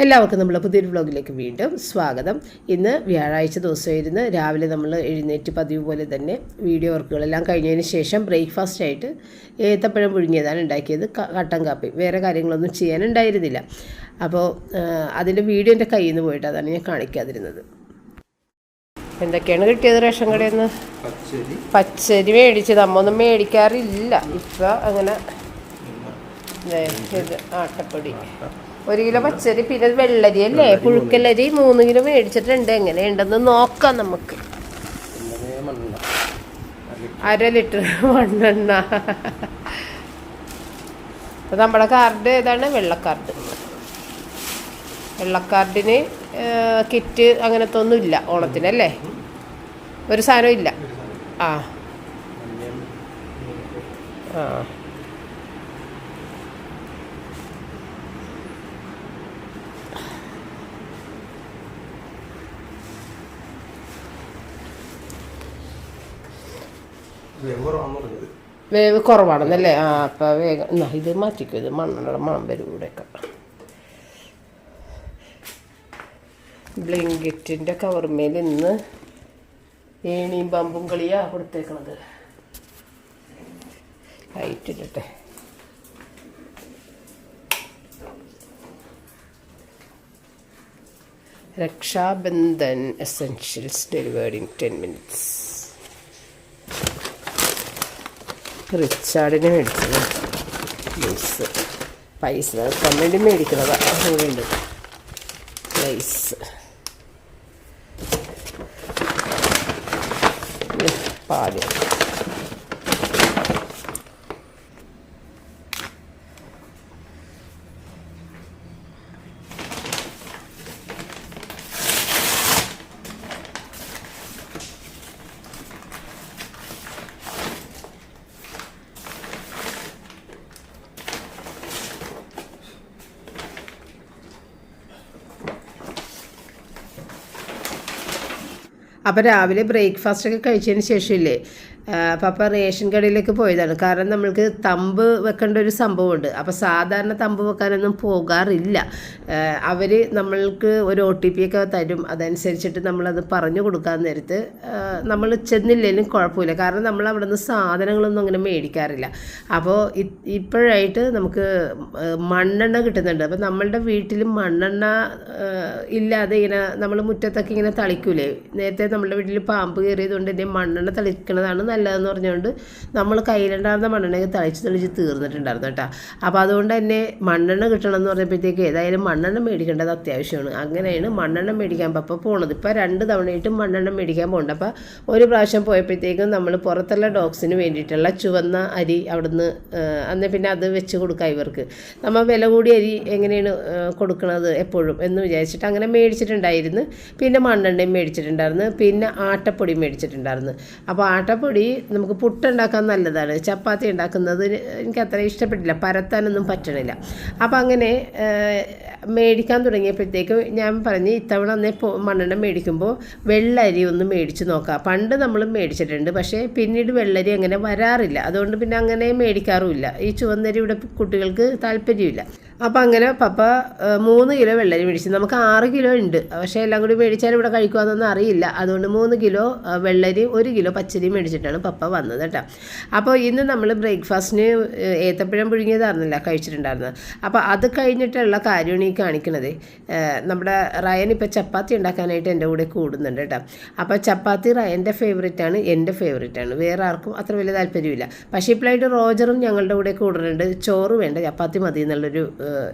എല്ലാവർക്കും നമ്മൾ പുതിയൊരു വ്ളോഗിലേക്ക് വീണ്ടും സ്വാഗതം. ഇന്ന് വ്യാഴാഴ്ച ദിവസമായിരുന്നു. രാവിലെ നമ്മൾ എഴുന്നേറ്റ് പതിവ് പോലെ തന്നെ വീഡിയോ വർക്കുകളെല്ലാം കഴിഞ്ഞതിന് ശേഷം ബ്രേക്ക്ഫാസ്റ്റ് ആയിട്ട് ഏത്തപ്പഴം പുഴുങ്ങിയതാണ് ഉണ്ടാക്കിയത്. കട്ടൻ കാപ്പി. വേറെ കാര്യങ്ങളൊന്നും ചെയ്യാനുണ്ടായിരുന്നില്ല. അപ്പോൾ അതിന്റെ വീഡിയോ എന്റെ കയ്യിൽ നിന്ന് പോയിട്ട് അതാണ് ഞാൻ കാണിക്കാതിരുന്നത്. എന്തൊക്കെയാണ് കിട്ടിയത് റേഷൻ കടയിൽ നിന്ന്? പച്ചരി. മേടിച്ചത്. അമ്മ ഒന്നും മേടിക്കാറില്ല. ഇപ്പം അങ്ങനെ ഇത് ആട്ടപ്പൊടി. ഒരു കിലോ പച്ചരി പിന്നെ വെള്ളരി അല്ലേ? പുഴുക്കലരി മൂന്ന് കിലോ മേടിച്ചിട്ടുണ്ട്. എങ്ങനെയുണ്ടെന്ന് നോക്കാം നമുക്ക്. അര ലിറ്റർ മണ്ണെണ്ണ. അപ്പൊ നമ്മുടെ കാർഡ് ഏതാണ്? വെള്ളക്കാർഡ്. വെള്ളക്കാർഡിന് കിറ്റ് അങ്ങനത്തെ ഒന്നും ഇല്ല. ഓണത്തിനല്ലേ? ഒരു സാധനം ഇല്ല. ആ. ആ. വേവ് കുറവാണെന്നല്ലേ? ആ അപ്പം വേഗം. എന്നാ ഇത് മാറ്റിക്കും. ഇത് മണ്ണെണ്ണ മണം വരും ഇവിടെയൊക്കെ. ബ്ലിങ്കറ്റിന്റെ കവർമേൽ ഇന്ന് ഏണിയും പമ്പും കളിയാ കൊടുത്തേക്കണത്. ലൈറ്റ് ഇടട്ടെ. Raksha Bandhan essentials delivered in ten minutes റിച്ചാർഡിനെ മേടിച്ചത്. ലൈസ് പൈസ വെക്കാൻ മേടിക്കുന്നതാണ് അതുകൂടെ ഉണ്ട് പാൽ. അപ്പോൾ രാവിലെ ബ്രേക്ക്ഫാസ്റ്റ് ഒക്കെ കഴിച്ചതിന് ശേഷമില്ലേ? പപ്പ റേഷൻ കടയിലേക്ക് പോയതാണ്. കാരണം നമ്മൾക്ക് തമ്പ് വെക്കേണ്ട ഒരു സംഭവമുണ്ട്. അപ്പോൾ സാധാരണ തമ്പ് വെക്കാനൊന്നും പോകാറില്ല. അവർ നമ്മൾക്ക് ഒരു ഒ ടി പി ഒക്കെ തരും. അതനുസരിച്ചിട്ട് നമ്മളത് പറഞ്ഞു കൊടുക്കാൻ നേരത്ത് നമ്മൾ ചെന്നില്ലെങ്കിലും കുഴപ്പമില്ല. കാരണം നമ്മൾ അവിടെ നിന്ന് സാധനങ്ങളൊന്നും അങ്ങനെ മേടിക്കാറില്ല. അപ്പോൾ ഇപ്പോഴായിട്ട് നമുക്ക് മണ്ണെണ്ണ കിട്ടുന്നുണ്ട്. അപ്പോൾ നമ്മളുടെ വീട്ടിൽ മണ്ണെണ്ണ ഇല്ലാതെ ഇങ്ങനെ നമ്മൾ മുറ്റത്തൊക്കെ ഇങ്ങനെ തളിക്കൂലേ? നേരത്തെ നമ്മുടെ വീട്ടിൽ പാമ്പ് കയറിയതുകൊണ്ട് തന്നെ മണ്ണെണ്ണ തളിക്കണതാണ് നല്ലതെന്ന് പറഞ്ഞുകൊണ്ട് നമ്മൾ കയ്യിലുണ്ടായിരുന്ന മണ്ണെണ്ണയൊക്കെ തളിച്ച് തളിച്ച് തീർന്നിട്ടുണ്ടായിരുന്നു കേട്ടോ. അപ്പോൾ അതുകൊണ്ട് തന്നെ മണ്ണെണ്ണ കിട്ടണം എന്ന് പറഞ്ഞപ്പോഴത്തേക്ക് ഏതായാലും മണ്ണെണ്ണ മേടിക്കേണ്ടത് അത്യാവശ്യമാണ്. അങ്ങനെയാണ് മണ്ണെണ്ണ മേടിക്കാൻ പപ്പോൾ പോണത് ഇപ്പോൾ രണ്ട് തവണയായിട്ടും മണ്ണെണ്ണ മേടിക്കാൻ പോകണ്ട അപ്പോൾ ഒരു പ്രാവശ്യം പോയപ്പോഴത്തേക്കും നമ്മൾ പുറത്തുള്ള ഡോഗ്സിന് വേണ്ടിയിട്ടുള്ള ചുവന്ന അരി അവിടുന്ന് അന്ന് പിന്നെ അത് വെച്ച് കൊടുക്കാം ഇവർക്ക്. നമ്മൾ വില കൂടിയ അരി എങ്ങനെയാണ് കൊടുക്കുന്നത് എപ്പോഴും എന്ന് വിചാരിച്ചിട്ട് അങ്ങനെ മേടിച്ചിട്ടുണ്ടായിരുന്നു. പിന്നെ മണ്ണെണ്ണയും മേടിച്ചിട്ടുണ്ടായിരുന്നു. പിന്നെ ആട്ടപ്പൊടി മേടിച്ചിട്ടുണ്ടായിരുന്നു. അപ്പോൾ ആട്ടപ്പൊടി നമുക്ക് പുട്ടുണ്ടാക്കാൻ നല്ലതാണ്. ചപ്പാത്തി ഉണ്ടാക്കുന്നത് എനിക്ക് അത്ര ഇഷ്ടപ്പെട്ടില്ല. പരത്താനൊന്നും പറ്റണില്ല. അപ്പോൾ അങ്ങനെ മേടിക്കാൻ തുടങ്ങിയപ്പോഴത്തേക്കും ഞാൻ പറഞ്ഞ് ഇത്തവണ അന്നേ മണ്ണെണ്ണ മേടിക്കുമ്പോൾ വെള്ളരി ഒന്ന് മേടിച്ച് നോക്കാം. പണ്ട് നമ്മൾ മേടിച്ചിട്ടുണ്ട്. പക്ഷേ പിന്നീട് വെള്ളരി അങ്ങനെ വരാറില്ല. അതുകൊണ്ട് പിന്നെ അങ്ങനെ മേടിക്കാറുമില്ല. ഈ ചുവന്നരി ഇവിടെ കുട്ടികൾക്ക് താല്പര്യമില്ല. അപ്പോൾ അങ്ങനെ പപ്പ മൂന്ന് കിലോ വെള്ളരി മേടിച്ചു. നമുക്ക് ആറ് കിലോ ഉണ്ട്. പക്ഷേ എല്ലാം കൂടി മേടിച്ചാൽ ഇവിടെ കഴിക്കുമെന്നൊന്നും അറിയില്ല. അതുകൊണ്ട് മൂന്ന് കിലോ വെള്ളരി ഒരു കിലോ പച്ചരി മേടിച്ചിട്ടാണ് പപ്പ വന്നത് കേട്ടോ. അപ്പോൾ ഇന്ന് നമ്മൾ ബ്രേക്ക്ഫാസ്റ്റിന് ഏത്തപ്പഴം പുഴുങ്ങിയതായിരുന്നില്ല കഴിച്ചിട്ടുണ്ടായിരുന്നത്. അപ്പോൾ അത് കഴിഞ്ഞിട്ടുള്ള കാര്യമാണ് ഈ കാണിക്കുന്നത് നമ്മുടെ റയൻ ഇപ്പോൾ ചപ്പാത്തി ഉണ്ടാക്കാനായിട്ട് എന്റെ കൂടെ കൂടുന്നുണ്ട് കേട്ടോ. അപ്പോൾ ചപ്പാത്തി റയന്റെ ഫേവറേറ്റ് ആണ് എന്റെ ഫേവറേറ്റ് ആണ്. വേറെ ആർക്കും അത്ര വലിയ താല്പര്യമില്ല. പക്ഷേ ഇപ്പോഴായിട്ട് റോജറും ഞങ്ങളുടെ കൂടെ കൂടുന്നുണ്ട്. ചോറ് വേണ്ട ചപ്പാത്തി മതി എന്നുള്ളൊരു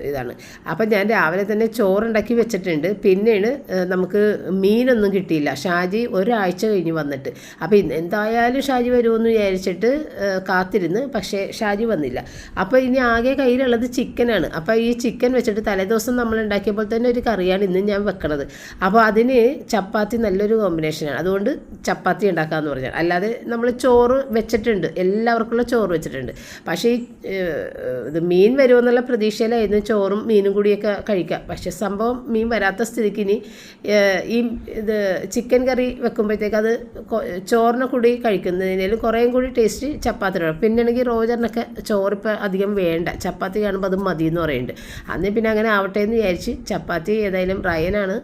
ഇതാണ്. അപ്പം ഞാൻ രാവിലെ തന്നെ ചോറുണ്ടാക്കി വെച്ചിട്ടുണ്ട്. പിന്നെയാണ് നമുക്ക് മീനൊന്നും കിട്ടിയില്ല. ഷാജി ഒരാഴ്ച കഴിഞ്ഞ് വന്നിട്ട്. അപ്പോൾ എന്തായാലും ഷാജി വരുമെന്ന് വിചാരിച്ചിട്ട് കാത്തിരുന്ന്. പക്ഷേ ഷാജി വന്നില്ല. അപ്പോൾ ഇനി ആകെ കയ്യിലുള്ളത് ചിക്കനാണ്. അപ്പോൾ ഈ ചിക്കൻ വെച്ചിട്ട് തലേദിവസം നമ്മൾ ഉണ്ടാക്കിയപ്പോൾ തന്നെ ഒരു കറിയാണ് ഇന്ന് ഞാൻ വെക്കണത്. അപ്പോൾ അതിന് ചപ്പാത്തി നല്ലൊരു കോമ്പിനേഷനാണ്. അതുകൊണ്ട് ചപ്പാത്തി ഉണ്ടാക്കാമെന്ന് പറഞ്ഞാൽ. അല്ലാതെ നമ്മൾ ചോറ് വെച്ചിട്ടുണ്ട്. എല്ലാവർക്കുള്ള ചോറ് വെച്ചിട്ടുണ്ട്. പക്ഷേ ഈ ഇത് മീൻ വരുമെന്നുള്ള പ്രതീക്ഷയിലായിരുന്നു ആയിരുന്നു ചോറും മീനും കൂടിയൊക്കെ കഴിക്കുക പക്ഷേ സംഭവം മീൻ വരാത്ത സ്ഥിതിക്ക് ഇനി ഈ ഇത് ചിക്കൻ കറി വെക്കുമ്പോഴത്തേക്ക് അത് ചോറിനെ കൂടി കഴിക്കുന്നതിനേലും കുറേയും കൂടി ടേസ്റ്റ് ചപ്പാത്തിയുടെ പിന്നെ ആണെങ്കിൽ റോജറിനൊക്കെ ചോറിപ്പോൾ അധികം വേണ്ട. ചപ്പാത്തി കാണുമ്പോൾ അത് മതി എന്ന് പറയുന്നുണ്ട്. അന്ന് പിന്നെ അങ്ങനെ ആവട്ടെ എന്ന് വിചാരിച്ച് ചപ്പാത്തി ഏതായാലും റയനാണ്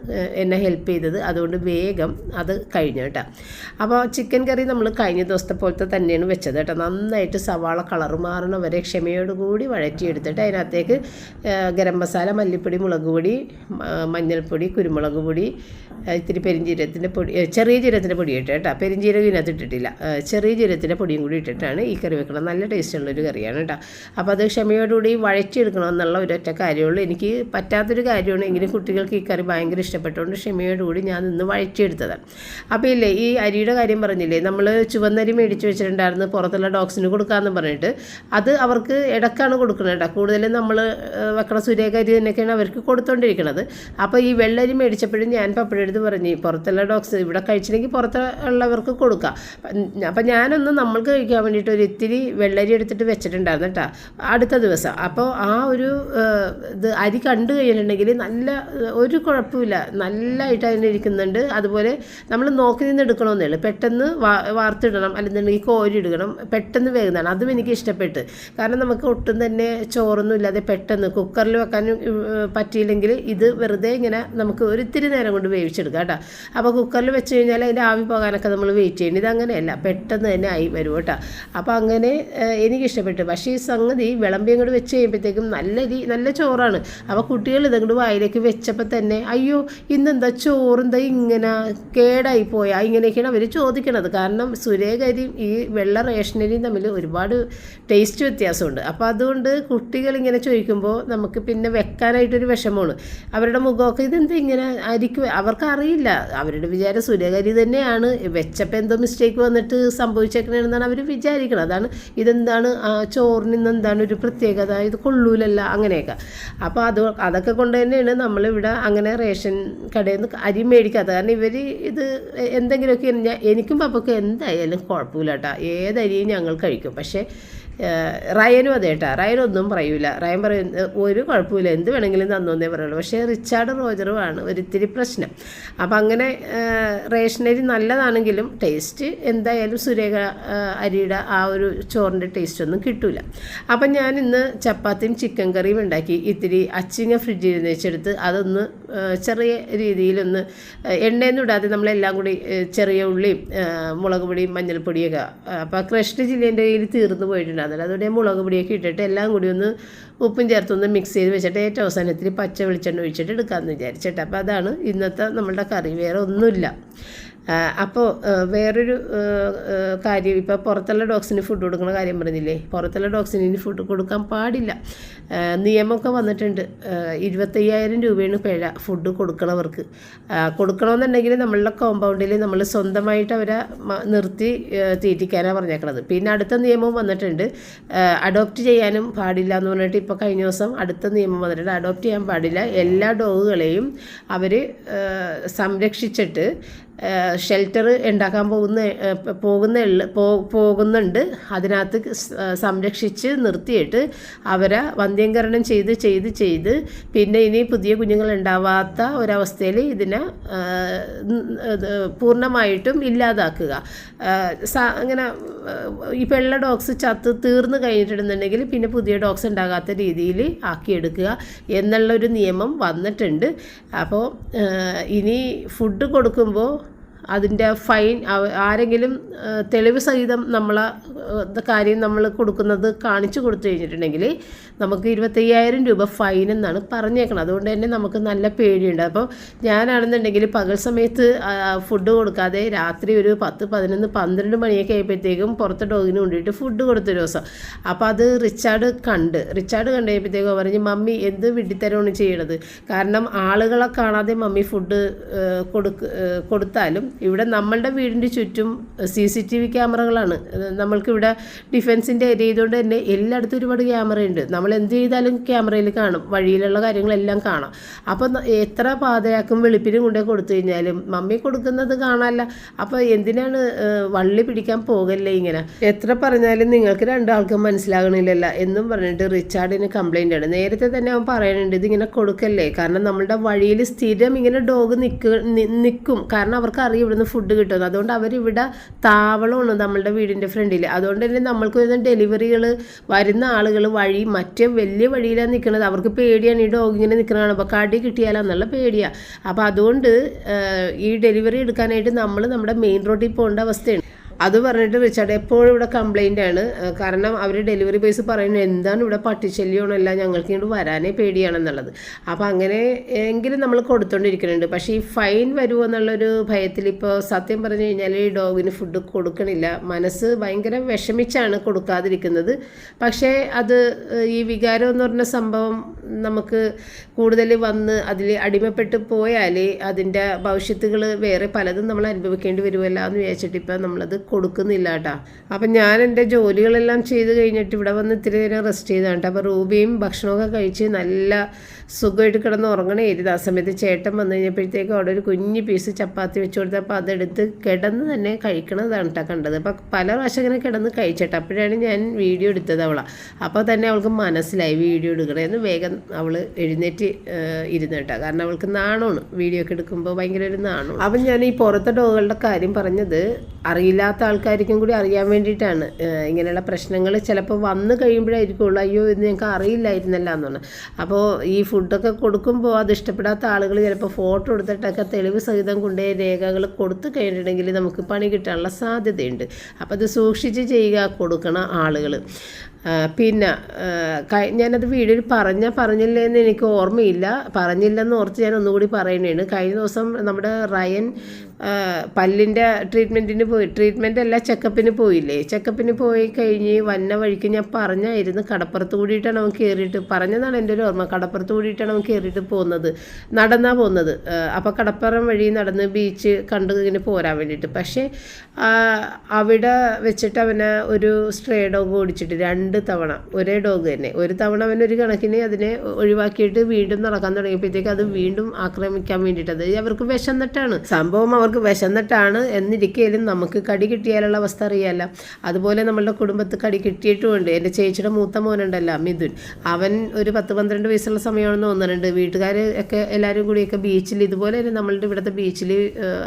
എന്നെ ഹെൽപ്പ് ചെയ്തത്. അതുകൊണ്ട് വേഗം അത് കഴിഞ്ഞു കേട്ടോ. അപ്പോൾ ചിക്കൻ കറി നമ്മൾ കഴിഞ്ഞ ദിവസത്തെ പോലത്തെ തന്നെയാണ് വെച്ചത് കേട്ടോ. നന്നായിട്ട് സവാള കളർ മാറണ വരെ ക്ഷമയോടുകൂടി വഴറ്റിയെടുത്തിട്ട് അതിനകത്തേക്ക് ഗരം മസാല മല്ലിപ്പൊടി മുളക് പൊടി മഞ്ഞൾപ്പൊടി കുരുമുളക് പൊടി ഇത്തിരി പെരിഞ്ജീരകത്തിന്റെ പൊടി ചെറിയ ജീരകത്തിന്റെ പൊടി ഇട്ട് കേട്ടോ. പെരിഞ്ജീരകം ഇതിനകത്ത് ഇട്ടിട്ടില്ല. ചെറിയ ജീരകത്തിന്റെ പൊടിയും കൂടി ഇട്ടിട്ടാണ് ഈ കറി വെക്കണം നല്ല ടേസ്റ്റ് ഉള്ളൊരു കറിയാണ് കേട്ടോ. അപ്പോൾ അത് ക്ഷമയോടുകൂടി വഴറ്റിയെടുക്കണം എന്നുള്ള ഒരൊറ്റ കാര്യമുള്ളൂ. എനിക്ക് പറ്റാത്തൊരു കാര്യമാണ്. എങ്കിലും കുട്ടികൾക്ക് ഈ കറി ഭയങ്കര ഇഷ്ടപ്പെട്ടുകൊണ്ട് ക്ഷമയോടുകൂടി ഞാൻ നിന്ന് വഴറ്റിയെടുത്തതാണ്. അപ്പോൾ ഇല്ലേ ഈ അരിയുടെ കാര്യം പറഞ്ഞില്ലേ നമ്മൾ ചുവന്നരി മേടിച്ച് വെച്ചിട്ടുണ്ടായിരുന്നു പുറത്തുള്ള ഡോഗ്സിന് കൊടുക്കാമെന്ന് പറഞ്ഞിട്ട്. അത് അവർക്ക് ഇടക്കാണ് കൊടുക്കുന്നത് കേട്ടോ. കൂടുതലും നമ്മൾ വെക്കണ സൂര്യകാരി തന്നെയൊക്കെയാണ് അവർക്ക് കൊടുത്തോണ്ടിരിക്കുന്നത്. അപ്പോൾ ഈ വെള്ളരി മേടിച്ചപ്പോഴും ഞാൻ പപ്പടെടുത്ത് പറഞ്ഞു പുറത്തുള്ള ഡോക്സ് ഇവിടെ കഴിച്ചില്ലെങ്കിൽ പുറത്തുള്ളവർക്ക് കൊടുക്കാം. അപ്പം ഞാനൊന്ന് നമ്മൾക്ക് കഴിക്കാൻ വേണ്ടിയിട്ട് ഒരു ഇത്തിരി വെള്ളരി എടുത്തിട്ട് വെച്ചിട്ടുണ്ടായിരുന്നു കേട്ടോ അടുത്ത ദിവസം. അപ്പോൾ ആ ഒരു ഇത് അരി കണ്ടു കഴിഞ്ഞിട്ടുണ്ടെങ്കിൽ നല്ല ഒരു കുഴപ്പമില്ല നല്ലതായിട്ട് അതിന് ഇരിക്കുന്നുണ്ട്. അതുപോലെ നമ്മൾ നോക്കി നിന്ന് എടുക്കണമെന്നേ പെട്ടെന്ന് വാ വാർത്തിടണം അല്ലെന്നുണ്ടെങ്കിൽ കോരി ഇടണം പെട്ടെന്ന് വേകുന്നതാണ്. അതും എനിക്ക് ഇഷ്ടപ്പെട്ട്. കാരണം നമുക്ക് ഒട്ടും തന്നെ ചോറൊന്നും ഇല്ലാതെ പെട്ടെന്ന് കുക്കറിൽ വെക്കാനും ഏഹ്, പറ്റിയില്ലെങ്കിൽ ഇത് വെറുതെ ഇങ്ങനെ നമുക്ക് ഒരിത്തിരി നേരം കൊണ്ട് വേവിച്ചെടുക്കാം കേട്ടോ. അപ്പോൾ കുക്കറിൽ വെച്ച് കഴിഞ്ഞാൽ അതിന്റെ ആവി പോകാനൊക്കെ നമ്മൾ വെയിറ്റ് ചെയ്യണം. ഇതങ്ങനെയല്ല പെട്ടെന്ന് തന്നെ ആയി വരും കേട്ടോ. അപ്പോൾ അങ്ങനെ എനിക്കിഷ്ടപ്പെട്ടു. പക്ഷേ ഈ സംഗതി വിളമ്പി അങ്ങോട്ട് വെച്ച് കഴിയുമ്പോഴത്തേക്കും നല്ല രീ നല്ല ചോറാണ്. അപ്പോൾ കുട്ടികൾ ഇതങ്ങോട്ട് വായിലേക്ക് വെച്ചപ്പോൾ തന്നെ അയ്യോ ഇന്നെന്താ ചോറെന്താ ഇങ്ങനെ കേടായി പോയാ? ഇങ്ങനെയൊക്കെയാണ് അവർ ചോദിക്കണത്. കാരണം സുരേഖരിയും ഈ വെള്ള റേഷനരിയും തമ്മിൽ ഒരുപാട് ടേസ്റ്റ് വ്യത്യാസമുണ്ട്. അപ്പോൾ അതുകൊണ്ട് കുട്ടികൾ ഇങ്ങനെ ചോദിക്കുമ്പോൾ നമുക്ക് പിന്നെ വെക്കാനായിട്ടൊരു വിഷമമാണ്. അവരുടെ മുഖമൊക്കെ ഇതെന്താ ഇങ്ങനെ ആയിരിക്കും? അവർക്ക് അറിയില്ല അവരുടെ വിചാരം സൂര്യകാരി തന്നെയാണ്. വെച്ചപ്പോൾ എന്തോ മിസ്റ്റേക്ക് വന്നിട്ട് സംഭവിച്ചേക്കണെന്നാണ് അവർ വിചാരിക്കുന്നത് അതാണ് ഇതെന്താണ് ചോറിന് ഇന്ന് എന്താണ് ഒരു പ്രത്യേകത? ഇത് കൊള്ളൂലല്ല അങ്ങനെയൊക്കെ. അപ്പോൾ അത് അതൊക്കെ കൊണ്ട് തന്നെയാണ് നമ്മളിവിടെ അങ്ങനെ റേഷൻ കടയിൽ നിന്ന് അരി മേടിക്കാത്തത്. കാരണം ഇവർ ഇത് എന്തെങ്കിലുമൊക്കെ എനിക്കും പപ്പക്കും എന്തായാലും കുഴപ്പമില്ല കേട്ടോ ഏതരിയും ഞങ്ങൾ കഴിക്കും. പക്ഷേ റയനും അതെ കേട്ടോ റയനൊന്നും പറയൂല. റയൻ പറയും ഒരു കുഴപ്പമില്ല. എന്ത് വേണമെങ്കിലും തന്നോന്നേ പറയുള്ളൂ. പക്ഷേ റിച്ചാർഡ് റോജറുമാണ് ഒരിത്തിരി പ്രശ്നം. അപ്പം അങ്ങനെ റേഷനരി നല്ലതാണെങ്കിലും ടേസ്റ്റ് എന്തായാലും സുരേഖ അരിയുടെ ആ ഒരു ചോറിന്റെ ടേസ്റ്റ് ഒന്നും കിട്ടൂല. അപ്പം ഞാൻ ഇന്ന് ചപ്പാത്തിയും ചിക്കൻ കറിയും ഉണ്ടാക്കി ഇത്തിരി അച്ചിങ്ങ ഫ്രിഡ്ജിൽ വെച്ചെടുത്ത് അതൊന്ന് ചെറിയ രീതിയിലൊന്ന് എണ്ണയെന്ന് ഇടാതെ നമ്മളെല്ലാം കൂടി ചെറിയ ഉള്ളിയും മുളക് പൊടിയും മഞ്ഞൾപ്പൊടിയൊക്കെ അപ്പോൾ കൃഷ്ണ ജില്ലേന്റെ കയ്യിൽ തീർന്നു പോയിട്ടുണ്ടായിരുന്നില്ല അതുകൊണ്ട് മുളക് പൊടിയൊക്കെ ഇട്ടിട്ട് എല്ലാം കൂടി ഒന്ന് ഉപ്പും ചേർത്തൊന്ന് മിക്സ് ചെയ്ത് വെച്ചിട്ട് ഏറ്റവും അവസാനത്തിൽ പച്ച വെളിച്ചെണ്ണ ഒഴിച്ചിട്ട് എടുക്കാമെന്ന് വിചാരിച്ചിട്ട്. അപ്പോൾ അതാണ് ഇന്നത്തെ നമ്മളുടെ കറി. വേറെ ഒന്നുമില്ല. അപ്പോൾ വേറൊരു കാര്യം ഇപ്പോൾ പുറത്തുള്ള ഡോഗ്സിന് ഫുഡ് കൊടുക്കുന്ന കാര്യം പറഞ്ഞില്ലേ? പുറത്തുള്ള ഡോഗ്സിന് ഫുഡ് കൊടുക്കാൻ പാടില്ല. നിയമമൊക്കെ വന്നിട്ടുണ്ട്. ഇരുപത്തയ്യായിരം രൂപയാണ് പിഴ ഫുഡ് കൊടുക്കണവർക്ക്. കൊടുക്കണമെന്നുണ്ടെങ്കിൽ നമ്മളുടെ കോമ്പൗണ്ടിൽ നമ്മൾ സ്വന്തമായിട്ട് അവരെ നിർത്തി തീറ്റിക്കാനാണ് പറഞ്ഞേക്കണത്. പിന്നെ അടുത്ത നിയമവും വന്നിട്ടുണ്ട്. അഡോപ്റ്റ് ചെയ്യാനും പാടില്ല എന്ന് പറഞ്ഞിട്ട് ഇപ്പോൾ കഴിഞ്ഞ ദിവസം അടുത്ത നിയമം വന്നിട്ടുണ്ട്. അഡോപ്റ്റ് ചെയ്യാൻ പാടില്ല. എല്ലാ ഡോഗുകളെയും അവർ സംരക്ഷിച്ചിട്ട് ഷെൽട്ടർ ഉണ്ടാക്കാൻ പോകുന്ന പോകുന്ന പോകുന്നുണ്ട്. അതിനകത്ത് സംരക്ഷിച്ച് നിർത്തിയിട്ട് അവരെ വന്ധ്യംകരണം ചെയ്ത് ചെയ്ത് ചെയ്ത് പിന്നെ ഇനി പുതിയ കുഞ്ഞുങ്ങൾ ഉണ്ടാവാത്ത ഒരവസ്ഥയിൽ ഇതിനെ പൂർണമായിട്ടും ഇല്ലാതാക്കുക. അങ്ങനെ ഈ വെള്ള ഡോഗ്സ് ചത്ത് തീർന്നു കഴിഞ്ഞിട്ടുണ്ടെന്നുണ്ടെങ്കിൽ പിന്നെ പുതിയ ഡോഗ്സ് ഉണ്ടാകാത്ത രീതിയിൽ ആക്കിയെടുക്കുക എന്നുള്ളൊരു നിയമം വന്നിട്ടുണ്ട്. അപ്പോൾ ഇനി ഫുഡ് കൊടുക്കുമ്പോൾ അതിന്റെ ഫൈൻ ആരെങ്കിലും തെളിവ് സഹിതം നമ്മൾ കാര്യം നമ്മൾ കൊടുക്കുന്നത് കാണിച്ചു കൊടുത്തു കഴിഞ്ഞിട്ടുണ്ടെങ്കിൽ നമുക്ക് ഇരുപത്തയ്യായിരം രൂപ ഫൈൻ എന്നാണ് പറഞ്ഞേക്കണം അതുകൊണ്ട് തന്നെ നമുക്ക് നല്ല പേടിയുണ്ട്. അപ്പോൾ ഞാനാണെന്നുണ്ടെങ്കിൽ പകൽ സമയത്ത് ഫുഡ് കൊടുക്കാതെ രാത്രി ഒരു പത്ത് പതിനൊന്ന് പന്ത്രണ്ട് മണിയൊക്കെ ആയപ്പോഴത്തേക്കും പുറത്തെ ഡോഗിന് കൊണ്ടിട്ട് ഫുഡ് കൊടുത്തൊരു ദിവസം. അപ്പോൾ അത് റിച്ചാർഡ് കണ്ട് റിച്ചാർഡ് കണ്ടു കഴിഞ്ഞപ്പോഴത്തേക്കും പറഞ്ഞ് മമ്മി എന്ത് വിട്ടിത്തരമാണ് ചെയ്യണത്? കാരണം ആളുകളെ കാണാതെ മമ്മി ഫുഡ് കൊടുക്ക് കൊടുത്താലും ഇവിടെ നമ്മളുടെ വീടിന്റെ ചുറ്റും സി സി ടി വി ക്യാമറകളാണ്. നമ്മൾക്കിവിടെ ഡിഫൻസിന്റെ ഏരിയ ചെയ്തുകൊണ്ട് തന്നെ എല്ലായിടത്തും ഒരുപാട് ക്യാമറയുണ്ട്. നമ്മൾ എന്ത് ചെയ്താലും ക്യാമറയിൽ കാണും. വഴിയിലുള്ള കാര്യങ്ങളെല്ലാം കാണാം. അപ്പോൾ എത്ര പാതയാക്കും വെളുപ്പിനും കൊണ്ടേ കൊടുത്തു കഴിഞ്ഞാലും മമ്മി കൊടുക്കുന്നത് കാണാനല്ല. അപ്പോൾ എന്തിനാണ് വള്ളി പിടിക്കാൻ പോകല്ലേ ഇങ്ങനെ? എത്ര പറഞ്ഞാലും നിങ്ങൾക്ക് രണ്ടാൾക്കും മനസ്സിലാകണില്ലല്ല എന്നും പറഞ്ഞിട്ട് റിച്ചാർഡിന് കംപ്ലൈന്റ് ആണ്. നേരത്തെ തന്നെ അവൻ പറയുന്നുണ്ട് ഇതിങ്ങനെ കൊടുക്കല്ലേ? കാരണം നമ്മളുടെ വഴിയിൽ സ്ഥിരം ഇങ്ങനെ ഡോഗ് നിൽക്ക് കാരണം അവർക്ക് ഇവിടുന്ന് ഫുഡ് കിട്ടുന്നത്. അതുകൊണ്ട് അവരിവിടെ താവളമാണ് നമ്മളുടെ വീടിന്റെ ഫ്രണ്ടിൽ അതുകൊണ്ട് തന്നെ നമ്മൾക്ക് വരുന്ന ഡെലിവറികൾ വരുന്ന ആളുകൾ വഴി മറ്റേ വലിയ വഴിയിലാണ് നിൽക്കുന്നത് അവർക്ക് പേടിയാണ് ഈ ഡോഗ് ഇങ്ങനെ നിൽക്കുന്നതാണ് അപ്പോൾ കടി കിട്ടിയാലെന്നുള്ള പേടിയാണ് അപ്പോൾ അതുകൊണ്ട് ഈ ഡെലിവറി എടുക്കാനായിട്ട് നമ്മൾ നമ്മുടെ മെയിൻ റോഡിൽ പോകേണ്ട അവസ്ഥയാണ്. അത് പറഞ്ഞിട്ട് റിച്ചാർഡ് എപ്പോഴും ഇവിടെ കംപ്ലൈന്റ് ആണ്. കാരണം അവർ ഡെലിവറി ബോയ്സ് പറയുന്നത് എന്താണ് ഇവിടെ പട്ടിശല്യമാണല്ല ഞങ്ങൾക്ക് ഇങ്ങോട്ട് വരാനേ പേടിയാണെന്നുള്ളത്. അപ്പോൾ അങ്ങനെ എങ്കിലും നമ്മൾ കൊടുത്തോണ്ടിരിക്കുന്നുണ്ട്. പക്ഷേ ഈ ഫൈൻ വരുമോ എന്നുള്ളൊരു ഭയത്തിൽ ഇപ്പോൾ സത്യം പറഞ്ഞു കഴിഞ്ഞാൽ ഈ ഡോഗിന് ഫുഡ് കൊടുക്കണില്ല. മനസ്സ് ഭയങ്കര വിഷമിച്ചാണ് കൊടുക്കാതിരിക്കുന്നത്. പക്ഷേ അത് ഈ വികാരം എന്ന് പറഞ്ഞ സംഭവം നമുക്ക് കൂടുതൽ വന്ന് അതിൽ അടിമപ്പെട്ട് പോയാൽ അതിന്റെ ഭവിഷ്യത്തുകൾ വേറെ പലതും നമ്മൾ അനുഭവിക്കേണ്ടി വരുമല്ലോ എന്ന് വിചാരിച്ചിട്ട് ഇപ്പം നമ്മളത് കൊടുക്കുന്നില്ല കേട്ടോ അപ്പം ഞാൻ എന്റെ ജോലികളെല്ലാം ചെയ്ത് കഴിഞ്ഞിട്ട് ഇവിടെ വന്ന് ഇത്തിരി നേരം റെസ്റ്റ് ചെയ്താണ് കേട്ടോ അപ്പോൾ റൂബിയും ഭക്ഷണമൊക്കെ കഴിച്ച് നല്ല സുഖമായിട്ട് കിടന്ന് ഉറങ്ങണേ. ഇരുത് ആ സമയത്ത് ചേട്ടൻ വന്നു കഴിഞ്ഞപ്പോഴത്തേക്കും അവിടെ ഒരു കുഞ്ഞു പീസ് ചപ്പാത്തി വെച്ച് കൊടുത്തപ്പോൾ അതെടുത്ത് കിടന്ന് തന്നെ കഴിക്കണതാണ് കേട്ടോ കണ്ടത്. അപ്പോൾ പല പ്രാവശ്യം ഇങ്ങനെ കിടന്ന് കഴിച്ചിട്ട്. അപ്പോഴാണ് ഞാൻ വീഡിയോ എടുത്തത് അവളെ. അപ്പോൾ തന്നെ അവൾക്ക് മനസ്സിലായി വീഡിയോ എടുക്കണമെന്ന് വേഗം അവൾ എഴുന്നേറ്റ് ഇരുന്ന് കേട്ടോ. കാരണം അവൾക്ക് നാണമാണ്. വീഡിയോ ഒക്കെ എടുക്കുമ്പോൾ ഭയങ്കര ഒരു നാണമാണ്. അപ്പം ഞാൻ ഈ പുറത്തെ ഡോഗുകളുടെ കാര്യം പറഞ്ഞത് അറിയില്ലാത്ത ആൾക്കാർക്കും കൂടി അറിയാൻ വേണ്ടിയിട്ടാണ്. ഇങ്ങനെയുള്ള പ്രശ്നങ്ങൾ ചിലപ്പോൾ വന്നു കഴിയുമ്പോഴായിരിക്കുള്ളൂ. അയ്യോ ഇത് ഞങ്ങൾക്ക് അറിയില്ലായിരുന്നല്ല എന്നാണ് അപ്പോൾ ഈ ഫുഡൊക്കെ കൊടുക്കുമ്പോൾ അത് ഇഷ്ടപ്പെടാത്ത ആളുകൾ ചിലപ്പോൾ ഫോട്ടോ എടുത്തിട്ടൊക്കെ തെളിവ് സഹിതം കൊണ്ടേ രേഖകൾ കൊടുത്തു കഴിഞ്ഞിട്ടുണ്ടെങ്കിൽ നമുക്ക് പണി കിട്ടാനുള്ള സാധ്യതയുണ്ട്. അപ്പോൾ അത് സൂക്ഷിച്ച് ചെയ്യുക കൊടുക്കണ ആളുകൾ പിന്നെ ഞാനത് വീഡിയോയിൽ പറഞ്ഞ പറഞ്ഞില്ലെന്ന് എനിക്ക് ഓർമ്മയില്ല. പറഞ്ഞില്ലെന്ന് ഓർത്ത് ഞാൻ ഒന്നുകൂടി പറയുന്നതാണ്. കഴിഞ്ഞ ദിവസം നമ്മുടെ റയൻ പല്ലിന്റെ ട്രീറ്റ്മെന്റിന് പോയി. ട്രീറ്റ്മെന്റ് അല്ല ചെക്കപ്പിന് പോയില്ലേ? ചെക്കപ്പിന് പോയി കഴിഞ്ഞ് വന്ന വഴിക്ക് ഞാൻ പറഞ്ഞായിരുന്നു കടപ്പുറത്ത് കൂടിയിട്ടാണ് അവൻ കയറിയിട്ട് പറഞ്ഞതാണ് എന്റെ ഒരു ഓർമ്മ. കടപ്പുറത്ത് കൂടിയിട്ടാണ് അവൻ കയറിയിട്ട് പോകുന്നത് നടന്നാ പോകുന്നത് അപ്പോൾ കടപ്പുറം വഴി നടന്ന് ബീച്ച് കണ്ട് ഇങ്ങനെ പോരാൻ വേണ്ടിയിട്ട്. പക്ഷേ അവിടെ വെച്ചിട്ട് അവനെ ഒരു സ്ട്രേ ഡോഗ് ഓടിച്ചിട്ട് രണ്ട് തവണ ഒരേ ഡോഗ് തന്നെ. ഒരു തവണ അവൻ ഒരു കണക്കിന് അതിനെ ഒഴിവാക്കിയിട്ട് വീണ്ടും നടക്കാൻ തുടങ്ങിയപ്പോഴത്തേക്ക് അത് വീണ്ടും ആക്രമിക്കാൻ വേണ്ടിയിട്ട് അത് അവർക്ക് വിശന്നിട്ടാണ്. സംഭവം അവർക്ക് വിശന്നിട്ടാണ് എന്നിരിക്കലും നമുക്ക് കടി കിട്ടിയാലുള്ള അവസ്ഥ അറിയാമല്ല അതുപോലെ നമ്മളുടെ കുടുംബത്ത് കടി കിട്ടിയിട്ടുമുണ്ട്. എന്റെ ചേച്ചിയുടെ മൂത്ത മോനുണ്ടല്ലോ മിഥുൻ. അവൻ ഒരു പത്ത് പന്ത്രണ്ട് വയസ്സുള്ള സമയമാണെന്ന് തോന്നുന്നുണ്ട്. വീട്ടുകാർ ഒക്കെ എല്ലാവരും കൂടിയൊക്കെ ബീച്ചിൽ ഇതുപോലെ തന്നെ നമ്മളുടെ ഇവിടുത്തെ ബീച്ചിൽ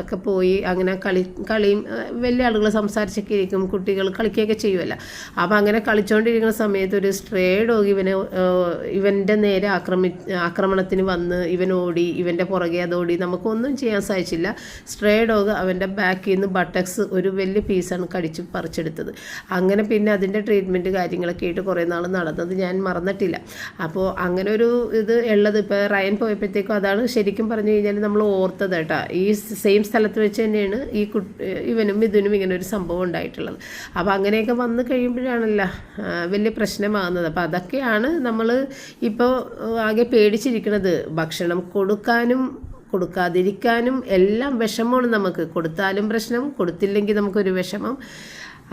ഒക്കെ പോയി അങ്ങനെ കളി കളിയും വലിയ ആളുകൾ സംസാരിച്ചൊക്കെ ഇരിക്കും. കുട്ടികൾ കളിക്കുകയൊക്കെ ചെയ്യുമല്ലോ അപ്പോൾ അങ്ങനെ കളിച്ചുകൊണ്ടിരിക്കുന്ന സമയത്ത് ഒരു സ്ട്രേ ഡോഗ് ഇവനെ ഇവന്റെ നേരെ ആക്രമി ആക്രമണത്തിന് വന്ന് ഇവൻ ഓടി ഇവന്റെ പുറകെ അതോടി. നമുക്കൊന്നും ചെയ്യാൻ സാധിച്ചില്ല. സ്ട്രേ ഡോഗ് അവന്റെ ബാക്കിൽ നിന്ന് ബട്ടക്സ് ഒരു വലിയ പീസാണ് കടിച്ച് പറിച്ചെടുത്തത്. അങ്ങനെ പിന്നെ അതിന്റെ ട്രീറ്റ്മെന്റ് കാര്യങ്ങളൊക്കെ ആയിട്ട് കുറേ നാൾ നടന്നത് ഞാൻ മറന്നിട്ടില്ല. അപ്പോൾ അങ്ങനെ ഒരു ഇത് ഉള്ളത് ഇപ്പോൾ റയൻ പോയപ്പോഴത്തേക്കും അതാണ് ശരിക്കും പറഞ്ഞു കഴിഞ്ഞാൽ നമ്മൾ ഓർത്തത് കേട്ടോ. ഈ സെയിം സ്ഥലത്ത് വെച്ച് തന്നെയാണ് ഈ ഇവനും ഇതിനും ഇങ്ങനെ ഒരു സംഭവം ഉണ്ടായിട്ടുള്ളത്. അപ്പോൾ അങ്ങനെയൊക്കെ വന്നു കഴിയുമ്പോഴാണല്ലോ വലിയ പ്രശ്നമാകുന്നത്. അപ്പോൾ അതൊക്കെയാണ് നമ്മൾ ഇപ്പോൾ ആകെ പേടിച്ചിരിക്കുന്നത് ഭക്ഷണം കൊടുക്കാനും കൊടുക്കാതിരിക്കാനും എല്ലാം വിഷമമാണ് നമുക്ക്. കൊടുത്താലും പ്രശ്നം കൊടുത്തില്ലെങ്കിൽ നമുക്കൊരു വിഷമം.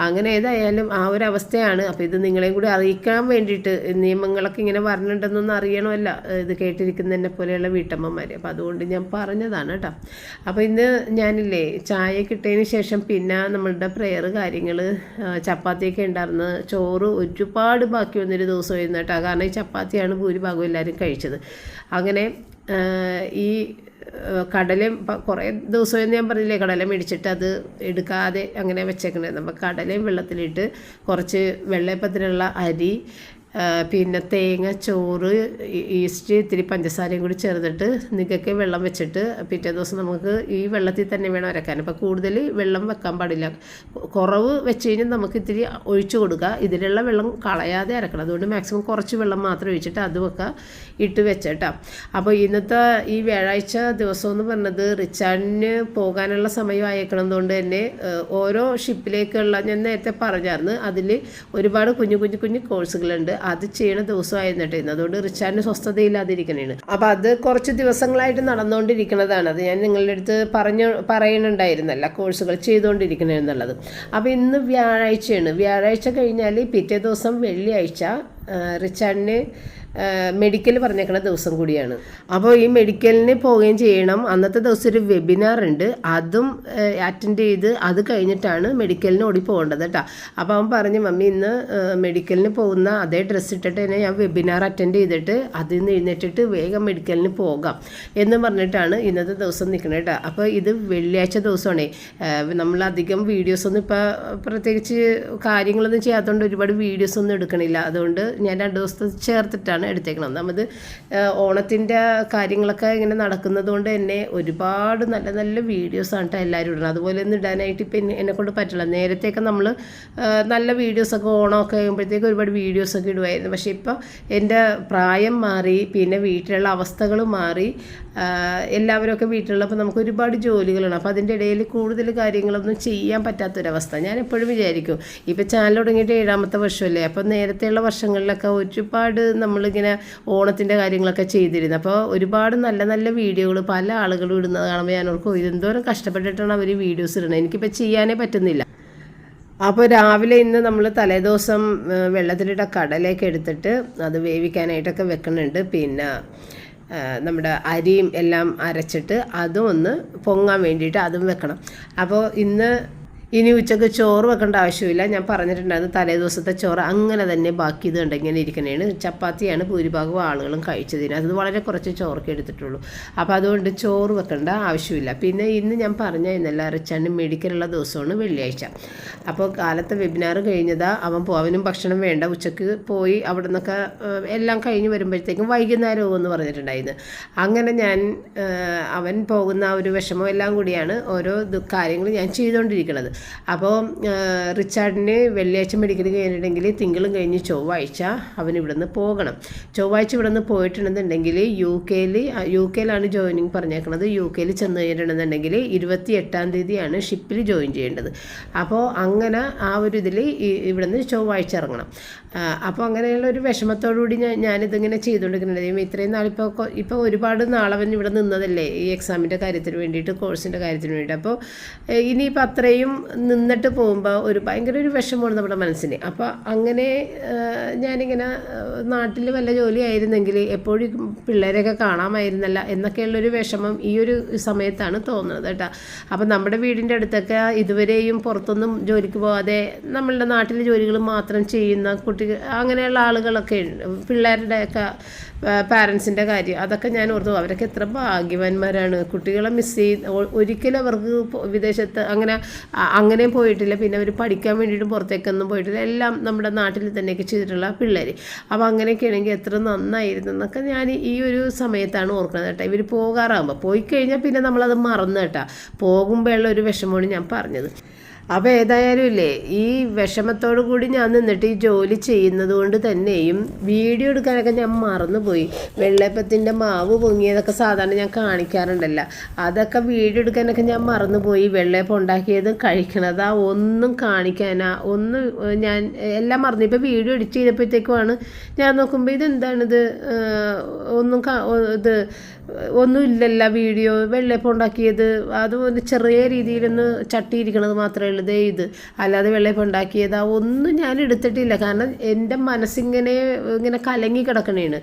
അങ്ങനെ ഏതായാലും ആ ഒരു അവസ്ഥയാണ്. അപ്പോൾ ഇത് നിങ്ങളെയും കൂടി അറിയിക്കാൻ വേണ്ടിയിട്ട് നിയമങ്ങളൊക്കെ ഇങ്ങനെ വരണുണ്ടെന്നൊന്നും അറിയണമല്ല. ഇത് കേട്ടിരിക്കുന്നതിനെ പോലെയുള്ള വീട്ടമ്മമാർ അപ്പോൾ അതുകൊണ്ട് ഞാൻ പറഞ്ഞതാണ് കേട്ടോ. അപ്പോൾ ഇന്ന് ഞാനില്ലേ ചായ കിട്ടിയതിന് ശേഷം പിന്നെ നമ്മളുടെ പ്രെയർ കാര്യങ്ങൾ ചപ്പാത്തിയൊക്കെ ഉണ്ടായിരുന്നു ചോറ് ഒരുപാട് ബാക്കി വന്നൊരു ദിവസമായിരുന്നു കേട്ടോ. കാരണം ഈ ചപ്പാത്തിയാണ് ഭൂരിഭാഗം എല്ലാവരും കഴിച്ചത്. അങ്ങനെ ഈ പ- കുറേ ദിവസമെന്ന് ഞാൻ പറഞ്ഞില്ലേ കടല മേടിച്ചിട്ട് അത് എടുക്കാതെ അങ്ങനെ വെച്ചേക്കണേ. നമ്മൾ കടലയും വെള്ളത്തിലിട്ട് കുറച്ച് വെള്ളയപ്പത്തിനുള്ള അരി പിന്നെ തേങ്ങ ചോറ് ഈസ്റ്റ് ഇത്തിരി പഞ്ചസാരയും കൂടി ചേർത്തിട്ട് നിങ്ങൾക്ക് വെള്ളം വെച്ചിട്ട് പിറ്റേ ദിവസം നമുക്ക് ഈ വെള്ളത്തിൽ തന്നെ വേണം അരക്കാൻ. അപ്പോൾ കൂടുതൽ വെള്ളം വെക്കാൻ പാടില്ല. കുറവ് വെച്ച് കഴിഞ്ഞാൽ നമുക്ക് ഇത്തിരി ഒഴിച്ചു കൊടുക്കുക. ഇതിലുള്ള വെള്ളം കളയാതെ അരക്കണം. അതുകൊണ്ട് മാക്സിമം കുറച്ച് വെള്ളം മാത്രം ഒഴിച്ചിട്ട് അതുമൊക്കെ ഇട്ട് വെച്ചേട്ടാ. അപ്പോൾ ഇന്നത്തെ ഈ വ്യാഴാഴ്ച ദിവസം എന്ന് പറഞ്ഞത് റിച്ചാർഡിന് പോകാനുള്ള സമയം അയക്കണതുകൊണ്ട് തന്നെ ഓരോ ഷിപ്പിലേക്കുള്ള ഞാൻ നേരത്തെ പറഞ്ഞായിരുന്നു. അതിൽ ഒരുപാട് കുഞ്ഞു കുഞ്ഞു കുഞ്ഞു കോഴ്സുകളുണ്ട് അത് ചെയ്യണ ദിവസമായിരുന്നു കേട്ടോ ഇന്ന്. അതുകൊണ്ട് റിച്ചാർഡിന് സ്വസ്ഥതയില്ലാതിരിക്കണേണ്. അപ്പോൾ അത് കുറച്ച് ദിവസങ്ങളായിട്ട് നടന്നുകൊണ്ടിരിക്കുന്നതാണ് അത് ഞാൻ നിങ്ങളുടെ അടുത്ത് പറഞ്ഞു പറയുന്നുണ്ടായിരുന്നല്ല കോഴ്സുകൾ ചെയ്തുകൊണ്ടിരിക്കണെന്നുള്ളത് അപ്പോൾ ഇന്ന് വ്യാഴാഴ്ചയാണ്. വ്യാഴാഴ്ച കഴിഞ്ഞാൽ പിറ്റേ ദിവസം വെള്ളിയാഴ്ച റിച്ചാർഡിന് മെഡിക്കൽ പറഞ്ഞേക്കുന്ന ദിവസം കൂടിയാണ്. അപ്പോൾ ഈ മെഡിക്കലിന് പോവുകയും ചെയ്യണം. അന്നത്തെ ദിവസം ഒരു വെബിനാർ ഉണ്ട്. അതും അറ്റൻഡ് ചെയ്ത് അത് കഴിഞ്ഞിട്ടാണ് മെഡിക്കലിന് ഓടി പോകേണ്ടത് കേട്ടോ. അപ്പോൾ അവൻ പറഞ്ഞു മമ്മി ഇന്ന് മെഡിക്കലിന് പോകുന്ന അതേ ഡ്രസ്സ് ഇട്ടിട്ട് തന്നെ ഞാൻ വെബിനാർ അറ്റൻഡ് ചെയ്തിട്ട് അതിൽ നിന്ന് എഴുന്നേറ്റിട്ട് വേഗം മെഡിക്കലിന് പോകാം. എന്ന് പറഞ്ഞിട്ടാണ് ഇന്നത്തെ ദിവസം നിൽക്കുന്നത് കേട്ടോ. അപ്പോൾ ഇത് വെള്ളിയാഴ്ച ദിവസമാണേ. നമ്മൾ അധികം വീഡിയോസൊന്നും ഇപ്പോൾ പ്രത്യേകിച്ച് കാര്യങ്ങളൊന്നും ചെയ്യാത്തതുകൊണ്ട് ഒരുപാട് വീഡിയോസൊന്നും എടുക്കണില്ല. അതുകൊണ്ട് ഞാൻ രണ്ട് ദിവസത്തെ ചേർത്തിട്ടാണ് എടുത്തേക്കണം നമ്മൾ ഓണത്തിന്റെ കാര്യങ്ങളൊക്കെ ഇങ്ങനെ നടക്കുന്നത് കൊണ്ട് തന്നെ ഒരുപാട് നല്ല നല്ല വീഡിയോസാണ് കേട്ടോ എല്ലാവരും ഇടുന്നത്. അതുപോലെ ഒന്നും ഇടാനായിട്ട് ഇപ്പം എന്നെ കൊണ്ട് പറ്റില്ല. നേരത്തെയൊക്കെ നമ്മൾ നല്ല വീഡിയോസൊക്കെ ഓണമൊക്കെ ആകുമ്പോഴത്തേക്ക് ഒരുപാട് വീഡിയോസൊക്കെ ഇടുമായിരുന്നു. പക്ഷേ ഇപ്പോൾ എന്റെ പ്രായം മാറി പിന്നെ വീട്ടിലുള്ള അവസ്ഥകൾ മാറി ആ, ഒക്കെ വീട്ടിലുള്ളപ്പോൾ നമുക്ക് ഒരുപാട് ജോലികളാണ് അപ്പോൾ അതിന്റെ ഇടയിൽ കൂടുതൽ കാര്യങ്ങളൊന്നും ചെയ്യാൻ പറ്റാത്തൊരവസ്ഥ. ഞാൻ എപ്പോഴും വിചാരിക്കും ഇപ്പോൾ ചാനൽ തുടങ്ങിയിട്ട് ഏഴാമത്തെ വർഷമല്ലേ? അപ്പോൾ നേരത്തെയുള്ള വർഷങ്ങളിലൊക്കെ ഒരുപാട് നമ്മളിങ്ങനെ ഓണത്തിന്റെ കാര്യങ്ങളൊക്കെ ചെയ്തിരുന്നു. അപ്പോൾ ഒരുപാട് നല്ല നല്ല വീഡിയോകൾ പല ആളുകളും ഇടുന്നത് കാണുമ്പോൾ ഞാൻ ഓർക്കും ഇതെന്തോരം കഷ്ടപ്പെട്ടിട്ടാണ് അവർ വീഡിയോസ് ഇടുന്നത്? എനിക്കിപ്പോൾ ചെയ്യാനേ പറ്റുന്നില്ല. അപ്പോൾ രാവിലെ ഇന്ന് നമ്മൾ തലേദിവസം വെള്ളത്തിലിട്ട കടലേക്ക് എടുത്തിട്ട് അത് വേവിക്കാനായിട്ടൊക്കെ വെക്കുന്നുണ്ട്. പിന്നെ നമ്മുടെ അരിയും എല്ലാം അരച്ചിട്ട് അതും ഒന്ന് പൊങ്ങാൻ വേണ്ടിയിട്ട് അതും വെക്കണം. അപ്പോൾ ഇന്ന് ഇനി ഉച്ചയ്ക്ക് ചോറ് വെക്കേണ്ട ആവശ്യമില്ല. ഞാൻ പറഞ്ഞിട്ടുണ്ടായിരുന്നു തലേ ദിവസത്തെ ചോറ് അങ്ങനെ തന്നെ ബാക്കി ഇത് ഉണ്ടെങ്കിൽ ഇരിക്കണേണ്. ചപ്പാത്തിയാണ് ഭൂരിഭാഗം ആളുകളും കഴിച്ചതിന്. അത് വളരെ കുറച്ച് ചോറൊക്കെ എടുത്തിട്ടുള്ളൂ. അപ്പോൾ അതുകൊണ്ട് ചോറ് വെക്കേണ്ട ആവശ്യമില്ല. പിന്നെ ഇന്ന് ഞാൻ പറഞ്ഞ ഇന്നല്ല അരച്ചാണ്ട് മെഡിക്കലുള്ള ദിവസമാണ് വെള്ളിയാഴ്ച. അപ്പോൾ കാലത്തെ വെബിനാർ കഴിഞ്ഞതാ. അവൻ പോ അവനും ഭക്ഷണം വേണ്ട. ഉച്ചയ്ക്ക് പോയി അവിടെ നിന്നൊക്കെ എല്ലാം കഴിഞ്ഞ് വരുമ്പോഴത്തേക്കും വൈകുന്നേരവും എന്ന് പറഞ്ഞിട്ടുണ്ടായിരുന്നു. അങ്ങനെ ഞാൻ അവൻ പോകുന്ന ഒരു വിഷമം എല്ലാം കൂടിയാണ് ഓരോ കാര്യങ്ങൾ ഞാൻ ചെയ്തുകൊണ്ടിരിക്കുന്നത് അപ്പോൾ റിച്ചാർഡിന് വെള്ളിയാഴ്ച മെഡിക്കൽ കഴിഞ്ഞിട്ടുണ്ടെങ്കിൽ തിങ്കളും കഴിഞ്ഞ് ചൊവ്വാഴ്ച അവൻ ഇവിടുന്ന് പോകണം. ചൊവ്വാഴ്ച ഇവിടുന്ന് പോയിട്ടുണ്ടെന്നുണ്ടെങ്കിൽ യു കെയിൽ യു കെയിലാണ് ജോയിനിങ് പറഞ്ഞേക്കുന്നത് യു കെയിൽ ചെന്ന് കഴിഞ്ഞിട്ടുണ്ടെന്നുണ്ടെങ്കിൽ ഇരുപത്തി എട്ടാം തീയതിയാണ് ഷിപ്പിൽ ജോയിൻ ചെയ്യേണ്ടത്. അപ്പോൾ അങ്ങനെ ആ ഒരു ഇതിൽ ഇവിടുന്ന് ചൊവ്വാഴ്ച ഇറങ്ങണം. അപ്പോൾ അങ്ങനെയുള്ള ഒരു വിഷമത്തോടുകൂടി ഞാൻ ഞാനിതിങ്ങനെ ചെയ്തുകൊണ്ടിരിക്കുന്നുണ്ട്. ഇത്രയും നാളിപ്പോൾ ഇപ്പോൾ ഒരുപാട് നാളവൻ ഇവിടെ നിന്നതല്ലേ ഈ എക്സാമിന്റെ കാര്യത്തിന് വേണ്ടിയിട്ട് കോഴ്സിന്റെ കാര്യത്തിന് വേണ്ടിയിട്ട്. അപ്പോൾ ഇനിയിപ്പോൾ അത്രയും നിന്നിട്ട് പോകുമ്പോൾ ഒരു ഭയങ്കര ഒരു വിഷമമാണ് നമ്മുടെ മനസ്സിന്. അപ്പോൾ അങ്ങനെ ഞാനിങ്ങനെ നാട്ടിൽ വല്ല ജോലി ആയിരുന്നെങ്കിൽ എപ്പോഴും പിള്ളേരെയൊക്കെ കാണാമായിരുന്നല്ല എന്നൊക്കെയുള്ളൊരു വിഷമം ഈ ഒരു സമയത്താണ് തോന്നുന്നത് കേട്ടോ. അപ്പോൾ നമ്മുടെ വീടിന്റെ അടുത്തൊക്കെ ഇതുവരെയും പുറത്തൊന്നും ജോലിക്ക് പോകാതെ നമ്മളുടെ നാട്ടിലെ ജോലികൾ മാത്രം ചെയ്യുന്ന കുട്ടികൾ അങ്ങനെയുള്ള ആളുകളൊക്കെ പിള്ളേരുടെയൊക്കെ പാരൻസിന്റെ കാര്യം. അതൊക്കെ ഞാൻ ഓർത്തു അവരൊക്കെ എത്ര ഭാഗ്യവാന്മാരാണ്. കുട്ടികളെ മിസ് ചെയ്ത് ഒരിക്കലും അവർക്ക് വിദേശത്ത് അങ്ങനെ അങ്ങനെയും പോയിട്ടില്ല. പിന്നെ അവർ പഠിക്കാൻ വേണ്ടിയിട്ടും പുറത്തേക്കൊന്നും പോയിട്ടില്ല. എല്ലാം നമ്മുടെ നാട്ടിൽ തന്നെയൊക്കെ ചെയ്തിട്ടുള്ള പിള്ളേർ അപ്പോൾ അങ്ങനെയൊക്കെ ആണെങ്കിൽ എത്ര നന്നായിരുന്നു എന്നൊക്കെ ഞാൻ ഈ ഒരു സമയത്താണ് ഓർക്കുന്നത് കേട്ടോ. ഇവർ പോകാറാകുമ്പോൾ പോയി കഴിഞ്ഞാൽ പിന്നെ നമ്മളത് മറന്നു കേട്ടോ. പോകുമ്പോഴുള്ള ഒരു വിഷമമാണ് ഞാൻ പറഞ്ഞത്. അപ്പോൾ ഏതായാലും ഇല്ലേ ഈ വിഷമത്തോടു കൂടി ഞാൻ നിന്നിട്ട് ഈ ജോലി ചെയ്യുന്നത് കൊണ്ട് തന്നെയും വീഡിയോ എടുക്കാനൊക്കെ ഞാൻ മറന്നുപോയി. വെള്ളയപ്പത്തിന്റെ മാവ് പൊങ്ങിയതൊക്കെ സാധാരണ ഞാൻ കാണിക്കാറുണ്ടല്ലോ. അതൊക്കെ വീഡിയോ എടുക്കാനൊക്കെ ഞാൻ മറന്നുപോയി. വെള്ളയപ്പം ഉണ്ടാക്കിയത് കഴിക്കണതാ ഒന്നും കാണിക്കാനാ. ഒന്നും ഞാൻ എല്ലാം മറന്നു. ഇപ്പോൾ വീഡിയോ എഡിറ്റ് ചെയ്തപ്പോഴത്തേക്കുമാണ് ഞാൻ നോക്കുമ്പോൾ ഇതെന്താണിത്? ഒന്നും ഇത് ഒന്നുമില്ലല്ല വീഡിയോ വെള്ളയപ്പം ഉണ്ടാക്കിയത്. അത് ഒരു ചെറിയ രീതിയിലൊന്ന് ചട്ടിയിരിക്കണത് മാത്രമേ ഉള്ളൂ. ദേ ഇത്. അല്ലാതെ വെള്ളയപ്പം ഉണ്ടാക്കിയതാ ഒന്നും ഞാൻ എടുത്തിട്ടില്ല. കാരണം എന്റെ മനസ്സിങ്ങനെ ഇങ്ങനെ കലങ്ങി കിടക്കണേണ്.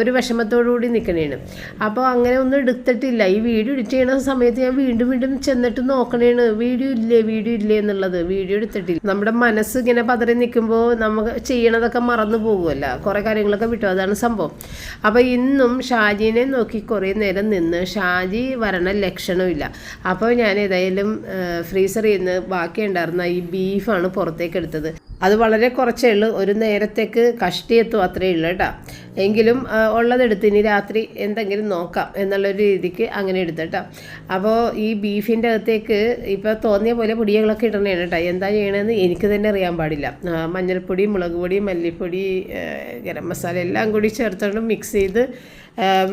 ഒരു വിഷമത്തോടു കൂടി നിൽക്കണേണ് അപ്പോൾ അങ്ങനെ ഒന്നും എടുത്തിട്ടില്ല. ഈ വീഡിയോ എഡിറ്റ് ചെയ്യണ സമയത്ത് ഞാൻ വീണ്ടും വീണ്ടും ചെന്നിട്ട് നോക്കണേണ്. വീഡിയോ ഇല്ലേ വീഡിയോ ഇല്ലേ എന്നുള്ളത്. വീഡിയോ എടുത്തിട്ടില്ല. നമ്മുടെ മനസ്സ് ഇങ്ങനെ പതറി നിൽക്കുമ്പോൾ നമുക്ക് ചെയ്യണതൊക്കെ മറന്നു പോകുമല്ലോ. കുറേ കാര്യങ്ങളൊക്കെ വിട്ടു. അതാണ് സംഭവം. അപ്പോൾ ഇന്നും ഷാജീനെ നോക്കി കുറേ നേരം നിന്ന് ഷാജി വരണ ലക്ഷണമില്ല. അപ്പോൾ ഞാൻ ഏതായാലും ഫ്രീസറിൽ നിന്ന് ബാക്കി ഉണ്ടായിരുന്ന ഈ ബീഫാണ് പുറത്തേക്ക് എടുത്തത്. അത് വളരെ കുറച്ചേ ഉള്ളൂ. ഒരു നേരത്തേക്ക് കഷ്ടിയെത്തും അത്രയേ ഉള്ളൂ കേട്ടോ. എങ്കിലും ഉള്ളതെടുത്ത് ഇനി രാത്രി എന്തെങ്കിലും നോക്കാം എന്നുള്ളൊരു രീതിക്ക് അങ്ങനെ എടുത്തു എടുത്തട്ടോ അപ്പോൾ ഈ ബീഫിന്റെ അകത്തേക്ക് ഇപ്പോൾ തോന്നിയ പോലെ പൊടികളൊക്കെ ഇടണേണ് കേട്ടോ. എന്താ ചെയ്യണമെന്ന് എനിക്ക് തന്നെ അറിയാൻ പാടില്ല. മഞ്ഞൾപ്പൊടി മുളക് പൊടി മല്ലിപ്പൊടി ഗരം മസാല എല്ലാം കൂടി ചേർത്തുകൊണ്ട് മിക്സ് ചെയ്ത്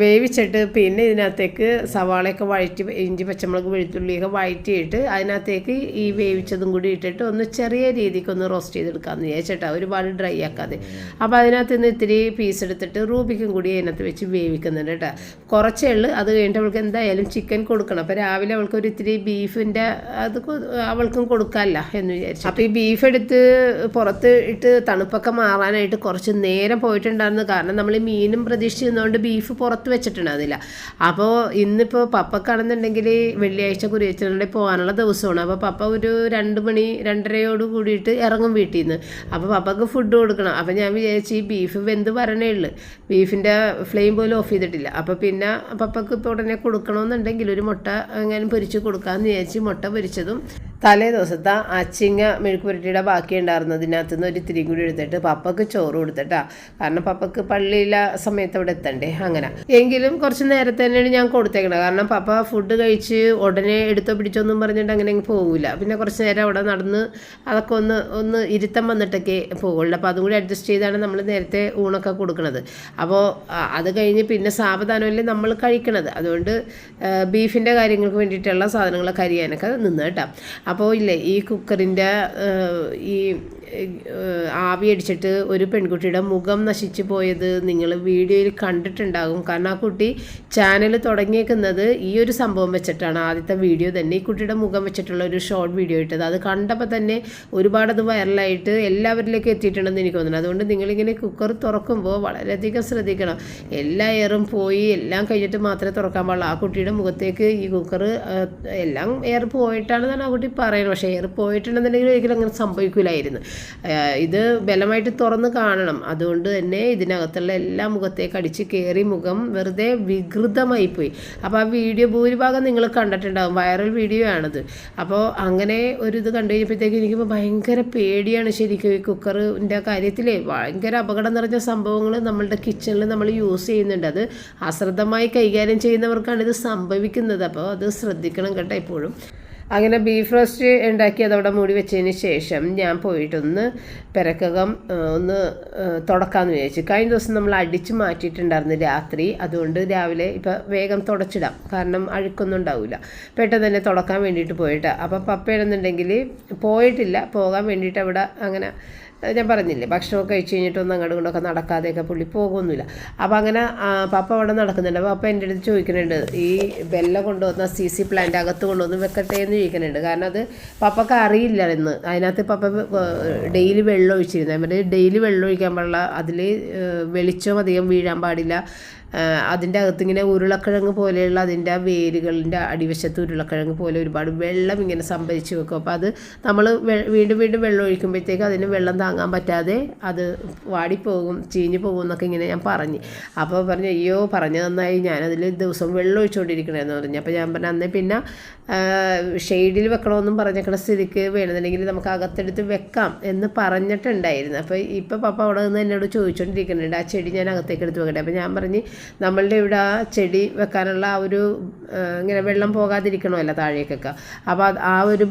വേവിച്ചിട്ട് പിന്നെ ഇതിനകത്തേക്ക് സവാളയൊക്കെ വഴറ്റി ഇഞ്ചി പച്ചമുളക് വെളുത്തുള്ളിയൊക്കെ വഴറ്റിയിട്ട് അതിനകത്തേക്ക് ഈ വേവിച്ചതും കൂടി ഇട്ടിട്ട് ഒന്ന് ചെറിയ രീതിക്ക് ഒന്ന് റോസ്റ്റ് ചെയ്തെടുക്കാമെന്ന് വിചാരിച്ചിട്ടാണ് ഒരുപാട് ഡ്രൈ ആക്കാതെ. അപ്പോൾ അതിനകത്ത് നിന്ന് ഇത്തിരി പീസ് എടുത്തിട്ട് റൂബിക്കും കൂടി അതിനകത്ത് വെച്ച് വേവിക്കുന്നുണ്ട് കേട്ടോ. കുറച്ചേ ഉള്ളൂ. അത് കഴിഞ്ഞിട്ട് അവൾക്ക് എന്തായാലും ചിക്കൻ കൊടുക്കണം. അപ്പോൾ രാവിലെ അവൾക്ക് ഒരു ഇത്തിരി ബീഫിന്റെ അത് അവൾക്കും കൊടുക്കാമല്ല എന്ന് വിചാരിച്ചു അപ്പോൾ ഈ ബീഫ് എടുത്ത് പുറത്ത് ഇട്ട് തണുപ്പൊക്കെ മാറാനായിട്ട് കുറച്ച് നേരം പോയിട്ടുണ്ടായിരുന്നു. കാരണം നമ്മൾ മീനും പ്രതീക്ഷിച്ചിരുന്നതുകൊണ്ട് ബീഫ് പുറത്ത് വെച്ചിട്ടുണ്ടായിരുന്നില്ല അപ്പോൾ ഇന്നിപ്പോൾ പപ്പക്കാണെന്നുണ്ടെങ്കിൽ വെള്ളിയാഴ്ച കുരിയച്ചനുണ്ടെ പോകാനുള്ള ദിവസമാണ്. അപ്പോൾ പപ്പ ഒരു രണ്ട് മണി രണ്ടരയോട് കൂടിയിട്ട് ഇറങ്ങും വീട്ടിൽ നിന്ന് അപ്പോൾ പപ്പക്ക് ഫുഡ് കൊടുക്കണം. അപ്പോൾ ഞാൻ വിചാരിച്ചു ഈ ബീഫ് വെന്ത് വരണേ ഉള്ളു. ബീഫിന്റെ ഫ്ലെയിം പോലും ഓഫ് ചെയ്തിട്ടില്ല. അപ്പോൾ പിന്നെ പപ്പക്ക് ഇപ്പോൾ ഉടനെ കൊടുക്കണമെന്നുണ്ടെങ്കിൽ ഒരു മുട്ട എങ്ങനെ പൊരിച്ച് കൊടുക്കാമെന്ന് വിചാരിച്ച് മുട്ട പൊരിച്ചതും തലേ ദിവസത്തെ അച്ചിങ്ങ മെഴുക്ക് പുരട്ടിയുടെ ബാക്കി ഉണ്ടായിരുന്നു. അതിനകത്ത് നിന്ന് ഒരു ഇത്തിരി കൂടി എടുത്തിട്ട് പപ്പക്ക് ചോറ് കൊടുത്തിട്ടാ. കാരണം പപ്പക്ക് പള്ളിയിലെ സമയത്ത് അവിടെ എത്തണ്ടേ? അങ്ങനെ. എങ്കിലും കുറച്ച് നേരത്തെ തന്നെയാണ് ഞാൻ കൊടുത്തേക്കണത്. കാരണം പപ്പ ഫുഡ് കഴിച്ച് ഉടനെ എടുത്തോ പിടിച്ചോന്നും പറഞ്ഞിട്ട് അങ്ങനെ അങ്ങ് പോകില്ല പിന്നെ കുറച്ച് നേരം അവിടെ നടന്ന് അതൊക്കെ ഒന്ന് ഒന്ന് ഇരുത്തം വന്നിട്ടൊക്കെ പോകുള്ളൂ അപ്പോൾ അതും കൂടി അഡ്ജസ്റ്റ് ചെയ്താണ് നമ്മൾ നേരത്തെ ഊണൊക്കെ കൊടുക്കുന്നത് അപ്പോൾ അത് കഴിഞ്ഞ് പിന്നെ സാവധാനമല്ലേ നമ്മൾ കഴിക്കണത്. അതുകൊണ്ട് ബീഫിന്റെ കാര്യങ്ങൾക്ക് വേണ്ടിയിട്ടുള്ള സാധനങ്ങളൊക്കെ അരിയാനൊക്കെ നിന്ന് കേട്ടോ. അപ്പോൾ ഇല്ലേ ഈ കുക്കറിന്റെ ഈ ആവി അടിച്ചിട്ട് ഒരു പെൺകുട്ടിയുടെ മുഖം നശിച്ചു പോയത് നിങ്ങൾ വീഡിയോയിൽ കണ്ടിട്ടുണ്ടാകും. കാരണം ആ കുട്ടി ചാനൽ തുടങ്ങിയേക്കുന്നത് ഈ ഒരു സംഭവം വെച്ചിട്ടാണ്. ആദ്യത്തെ വീഡിയോ തന്നെ ഈ കുട്ടിയുടെ മുഖം വെച്ചിട്ടുള്ള ഒരു ഷോർട്ട് വീഡിയോ ഇട്ടത്. അത് കണ്ടപ്പോൾ തന്നെ ഒരുപാട് അത് വൈറലായിട്ട് എല്ലാവരിലേക്കും എത്തിയിട്ടുണ്ടെന്ന് എനിക്ക് തോന്നുന്നു. അതുകൊണ്ട് നിങ്ങളിങ്ങനെ കുക്കർ തുറക്കുമ്പോൾ വളരെയധികം ശ്രദ്ധിക്കണം. എല്ലാ എയറും പോയി എല്ലാം കഴിഞ്ഞിട്ട് മാത്രമേ തുറക്കാൻ പാടുള്ളൂ. ആ കുട്ടിയുടെ മുഖത്തേക്ക് ഈ കുക്കർ എല്ലാം എയർ പോയിട്ടാണെന്നാണ് ആ കുട്ടി പറയുന്നത് പക്ഷേ എയർ പോയിട്ടുണ്ടെന്നുണ്ടെങ്കിൽ ഒരിക്കലും അങ്ങനെ സംഭവിക്കില്ലായിരുന്നു ഇത് ബലമായിട്ട് തുറന്ന് കാണണം. അതുകൊണ്ട് തന്നെ ഇതിനകത്തുള്ള എല്ലാ മുഖത്തേക്ക് അടിച്ച് കയറി മുഖം വെറുതെ വികൃതമായി പോയി. അപ്പോൾ ആ വീഡിയോ ഭൂരിഭാഗം നിങ്ങൾ കണ്ടിട്ടുണ്ടാകും വൈറൽ വീഡിയോ ആണത്. അപ്പോൾ അങ്ങനെ ഒരു ഇത് കണ്ടു കഴിഞ്ഞപ്പോഴത്തേക്ക് എനിക്ക് ഭയങ്കര പേടിയാണ് ശരിക്കും ഈ കുക്കറിന്റെ കാര്യത്തിൽ ഭയങ്കര അപകടം നിറഞ്ഞ സംഭവങ്ങൾ നമ്മളുടെ കിച്ചണിൽ നമ്മൾ യൂസ് ചെയ്യുന്നുണ്ട്. അത് അശ്രദ്ധമായി കൈകാര്യം ചെയ്യുന്നവർക്കാണ് ഇത് സംഭവിക്കുന്നത്. അപ്പോൾ അത് ശ്രദ്ധിക്കണം കേട്ടോ എപ്പോഴും അങ്ങനെ ബീഫ് റോസ്റ്റ് ഉണ്ടാക്കി അതവിടെ മൂടി വെച്ചതിന് ശേഷം ഞാൻ പോയിട്ടൊന്ന് പെരക്കകം ഒന്ന് തുടക്കാമെന്ന് വിചാരിച്ചു. കഴിഞ്ഞ ദിവസം നമ്മൾ അടിച്ച് മാറ്റിയിട്ടുണ്ടായിരുന്നു രാത്രി. അതുകൊണ്ട് രാവിലെ ഇപ്പം വേഗം തുടച്ചിടാം. കാരണം അഴുക്കൊന്നും ഉണ്ടാവില്ല പെട്ടെന്ന് തന്നെ തുടക്കാൻ വേണ്ടിയിട്ട് പോയിട്ട്. അപ്പം പപ്പയാണെന്നുണ്ടെങ്കിൽ പോയിട്ടില്ല. പോകാൻ വേണ്ടിയിട്ട് അവിടെ അങ്ങനെ ഞാൻ പറഞ്ഞില്ലേ ഭക്ഷണമൊക്കെ കഴിച്ച് കഴിഞ്ഞിട്ടൊന്നും അങ്ങോട്ടും ഇങ്ങോട്ടൊക്കെ നടക്കാതെയൊക്കെ പുള്ളി പോകുന്നില്ല. അപ്പോൾ അങ്ങനെ പപ്പ അവിടെ നടക്കുന്നുണ്ട്. അപ്പോൾ പപ്പ എന്റെ അടുത്ത് ചോദിക്കുന്നുണ്ട് ഈ ബെല്ല കൊണ്ടുവന്ന സി സി പ്ലാന്റ് അകത്ത് കൊണ്ടുവന്ന് വെക്കട്ടെ എന്ന് ചോദിക്കുന്നുണ്ട്. കാരണം അത് പപ്പക്ക് അറിയില്ല എന്ന് അതിനകത്ത് പപ്പ ഡെയിലി വെള്ളം ഒഴിച്ചിരുന്നു. അവർ ഡെയിലി വെള്ളം ഒഴിക്കാൻ പാടില്ല. അതിൽ വെളിച്ചം അധികം വീഴാൻ പാടില്ല. അതിന്റെ അകത്ത് ഇങ്ങനെ ഉരുളക്കിഴങ്ങ് പോലെയുള്ള അതിന്റെ ആ വേരുകളിന്റെ അടിവശത്ത് ഉരുളക്കിഴങ്ങ് പോലെ ഒരുപാട് വെള്ളം ഇങ്ങനെ സംഭരിച്ച് വെക്കും. അപ്പോൾ അത് നമ്മൾ വീണ്ടും വീണ്ടും വെള്ളം ഒഴിക്കുമ്പോഴത്തേക്ക് അതിന് വെള്ളം താങ്ങാൻ പറ്റാതെ അത് വാടിപ്പോകും ചീഞ്ഞു പോകും എന്നൊക്കെ ഇങ്ങനെ ഞാൻ പറഞ്ഞു. അപ്പോൾ പറഞ്ഞു അയ്യോ പറഞ്ഞു നന്നായി. ഞാനതിൽ ദിവസം വെള്ളം ഒഴിച്ചുകൊണ്ടിരിക്കണമെന്ന് പറഞ്ഞു. അപ്പോൾ ഞാൻ പറഞ്ഞു അന്നേ പിന്നെ ഷെയ്ഡിൽ വെക്കണമെന്നും പറഞ്ഞേക്കണ സ്ഥിതിക്ക് വേണമെന്നുണ്ടെങ്കിൽ നമുക്ക് അകത്തെടുത്ത് വെക്കാം എന്ന് പറഞ്ഞിട്ടുണ്ടായിരുന്നു. അപ്പോൾ ഇപ്പോൾ പപ്പ അവിടെ നിന്ന് എന്നോട് ചോദിച്ചുകൊണ്ടിരിക്കുന്നുണ്ട് ആ ചെടി ഞാൻ അകത്തേക്ക് എടുത്ത് വെക്കട്ടെ? അപ്പോൾ ഞാൻ പറഞ്ഞ് നമ്മളുടെ ഇവിടെ ആ ചെടി വെക്കാനുള്ള ആ ഒരു ഇങ്ങനെ വെള്ളം പോകാതിരിക്കണമല്ലോ താഴേക്കൊക്കെ. അപ്പോൾ ആ ഒരു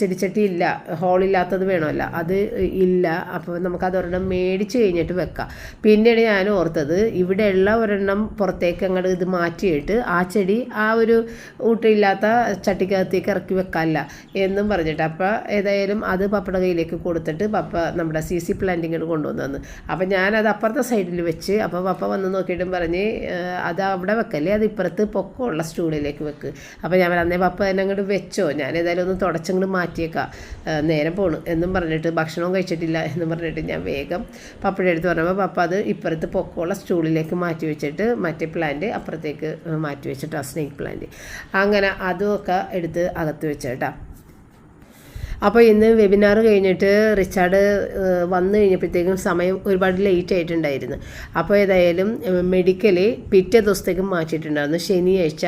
ചെടിച്ചട്ടി ഇല്ല ഹോളില്ലാത്തത് വേണമല്ല. അത് ഇല്ല അപ്പോൾ നമുക്കത് ഒരെണ്ണം മേടിച്ച് കഴിഞ്ഞിട്ട് വെക്കാം. പിന്നീട് ഞാൻ ഓർത്തത് ഇവിടെയുള്ള ഒരെണ്ണം പുറത്തേക്ക് അങ്ങോട്ട് ഇത് മാറ്റിയിട്ട് ആ ചെടി ആ ഒരു ഊട്ടില്ലാത്ത ചട്ടിക്കകത്തേക്ക് ഇറക്കി വെക്കാനല്ല എന്നും പറഞ്ഞിട്ട്. അപ്പോൾ ഏതായാലും അത് പപ്പടകയിലേക്ക് കയ്യിലേക്ക് കൊടുത്തിട്ട് പപ്പ നമ്മുടെ സി സി പ്ലാന്റിങ്ങിന് കൊണ്ടുവന്നു അപ്പോൾ ഞാനത് അപ്പുറത്തെ സൈഡിൽ വെച്ച് അപ്പോൾ പപ്പ വന്ന് നോക്കിയിട്ടും പറഞ്ഞ് "ഏഹ്, അത് അവിടെ വെക്കല്ലേ അത് ഇപ്പുറത്ത് പൊക്കമുള്ള സ്റ്റൂളിലേക്ക് വെക്ക്. അപ്പോൾ ഞാൻ പറഞ്ഞു, അന്നേ പപ്പ തന്നെ അങ്ങോട്ട് വെച്ചോ. ഞാൻ ഏതായാലും ഒന്ന് തുടച്ചങ്ങോട്ട് മാറ്റിയേക്കാം. നേരം പോണു എന്നും പറഞ്ഞിട്ട് ഭക്ഷണവും കഴിച്ചിട്ടില്ല എന്നും പറഞ്ഞിട്ട് ഞാൻ വേഗം പപ്പയുടെ അടുത്ത് പറഞ്ഞപ്പോൾ പപ്പ അത് ഇപ്പുറത്ത് പൊക്കമുള്ള സ്റ്റൂളിലേക്ക് മാറ്റി വെച്ചിട്ട് മറ്റേ പ്ലാന്റ് അപ്പുറത്തേക്ക് മാറ്റി വെച്ചിട്ട് ആ സ്നേക്ക് പ്ലാന്റ് അങ്ങനെ അതുമൊക്കെ എടുത്ത് അകത്ത് വെച്ചേട്ടാ. അപ്പോൾ ഇന്ന് വെബിനാർ കഴിഞ്ഞിട്ട് റിച്ചാർഡ് വന്നു കഴിഞ്ഞപ്പോഴത്തേക്കും സമയം ഒരുപാട് ലേറ്റ് ആയിട്ടുണ്ടായിരുന്നു. അപ്പോൾ ഏതായാലും മെഡിക്കൽ പിറ്റേ ദിവസത്തേക്ക് മാറ്റിയിട്ടുണ്ടായിരുന്നു. ശനിയാഴ്ച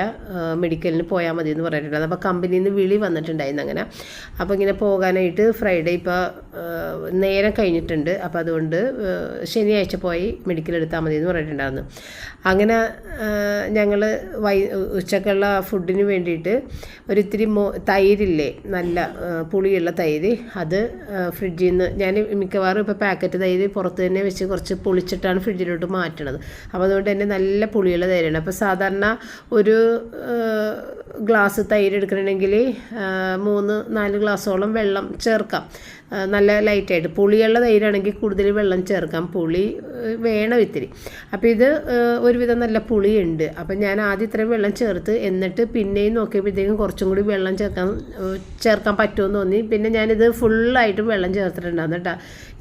മെഡിക്കലിന് പോയാൽ മതി എന്ന് പറഞ്ഞിട്ടുണ്ടായിരുന്നു. അപ്പോൾ കമ്പനിയിൽ നിന്ന് വിളി വന്നിട്ടുണ്ടായിരുന്നു അങ്ങനെ. അപ്പോൾ ഇങ്ങനെ പോകാനായിട്ട് ഫ്രൈഡേ ഇപ്പോൾ നേരം കഴിഞ്ഞിട്ടുണ്ട്. അപ്പോൾ അതുകൊണ്ട് ശനിയാഴ്ച പോയി മെഡിക്കൽ എടുത്താൽ മതി എന്ന് പറഞ്ഞിട്ടുണ്ടായിരുന്നു. അങ്ങനെ ഞങ്ങൾ വൈ ഉച്ചക്കുള്ള ഫുഡിന് വേണ്ടിയിട്ട് ഒരിത്തിരി മോ തൈരില്ലേ നല്ല പുളിയുള്ള പുളിയുള്ള തൈര് അത് ഫ്രിഡ്ജിൽ നിന്ന് ഞാൻ മിക്കവാറും ഇപ്പോൾ പാക്കറ്റ് തൈര് പുറത്ത് തന്നെ വെച്ച് കുറച്ച് പൊളിച്ചിട്ടാണ് ഫ്രിഡ്ജിലോട്ട് മാറ്റണത്. അപ്പോൾ അതുകൊണ്ട് തന്നെ നല്ല പുളിയുള്ള തൈരാണ്. അപ്പോൾ സാധാരണ ഒരു ഗ്ലാസ് തൈര് എടുക്കണമെങ്കിൽ മൂന്ന് നാല് ഗ്ലാസ്സോളം വെള്ളം ചേർക്കാം. നല്ല ലൈറ്റായിട്ട് പുളിയുള്ള തൈരാണെങ്കിൽ കൂടുതൽ വെള്ളം ചേർക്കാം. പുളി വേണം ഇത്തിരി. അപ്പോൾ ഇത് ഒരുവിധം നല്ല പുളിയുണ്ട്. അപ്പം ഞാൻ ആദ്യം ഇത്രയും വെള്ളം ചേർത്ത് എന്നിട്ട് പിന്നെയും നോക്കിയപ്പോഴത്തേക്കും കുറച്ചും കൂടി വെള്ളം ചേർക്കാൻ ചേർക്കാൻ പറ്റുമെന്ന് തോന്നി. പിന്നെ ഞാനിത് ഫുള്ളായിട്ടും വെള്ളം ചേർത്തിട്ടുണ്ടായിരുന്നു കേട്ടോ.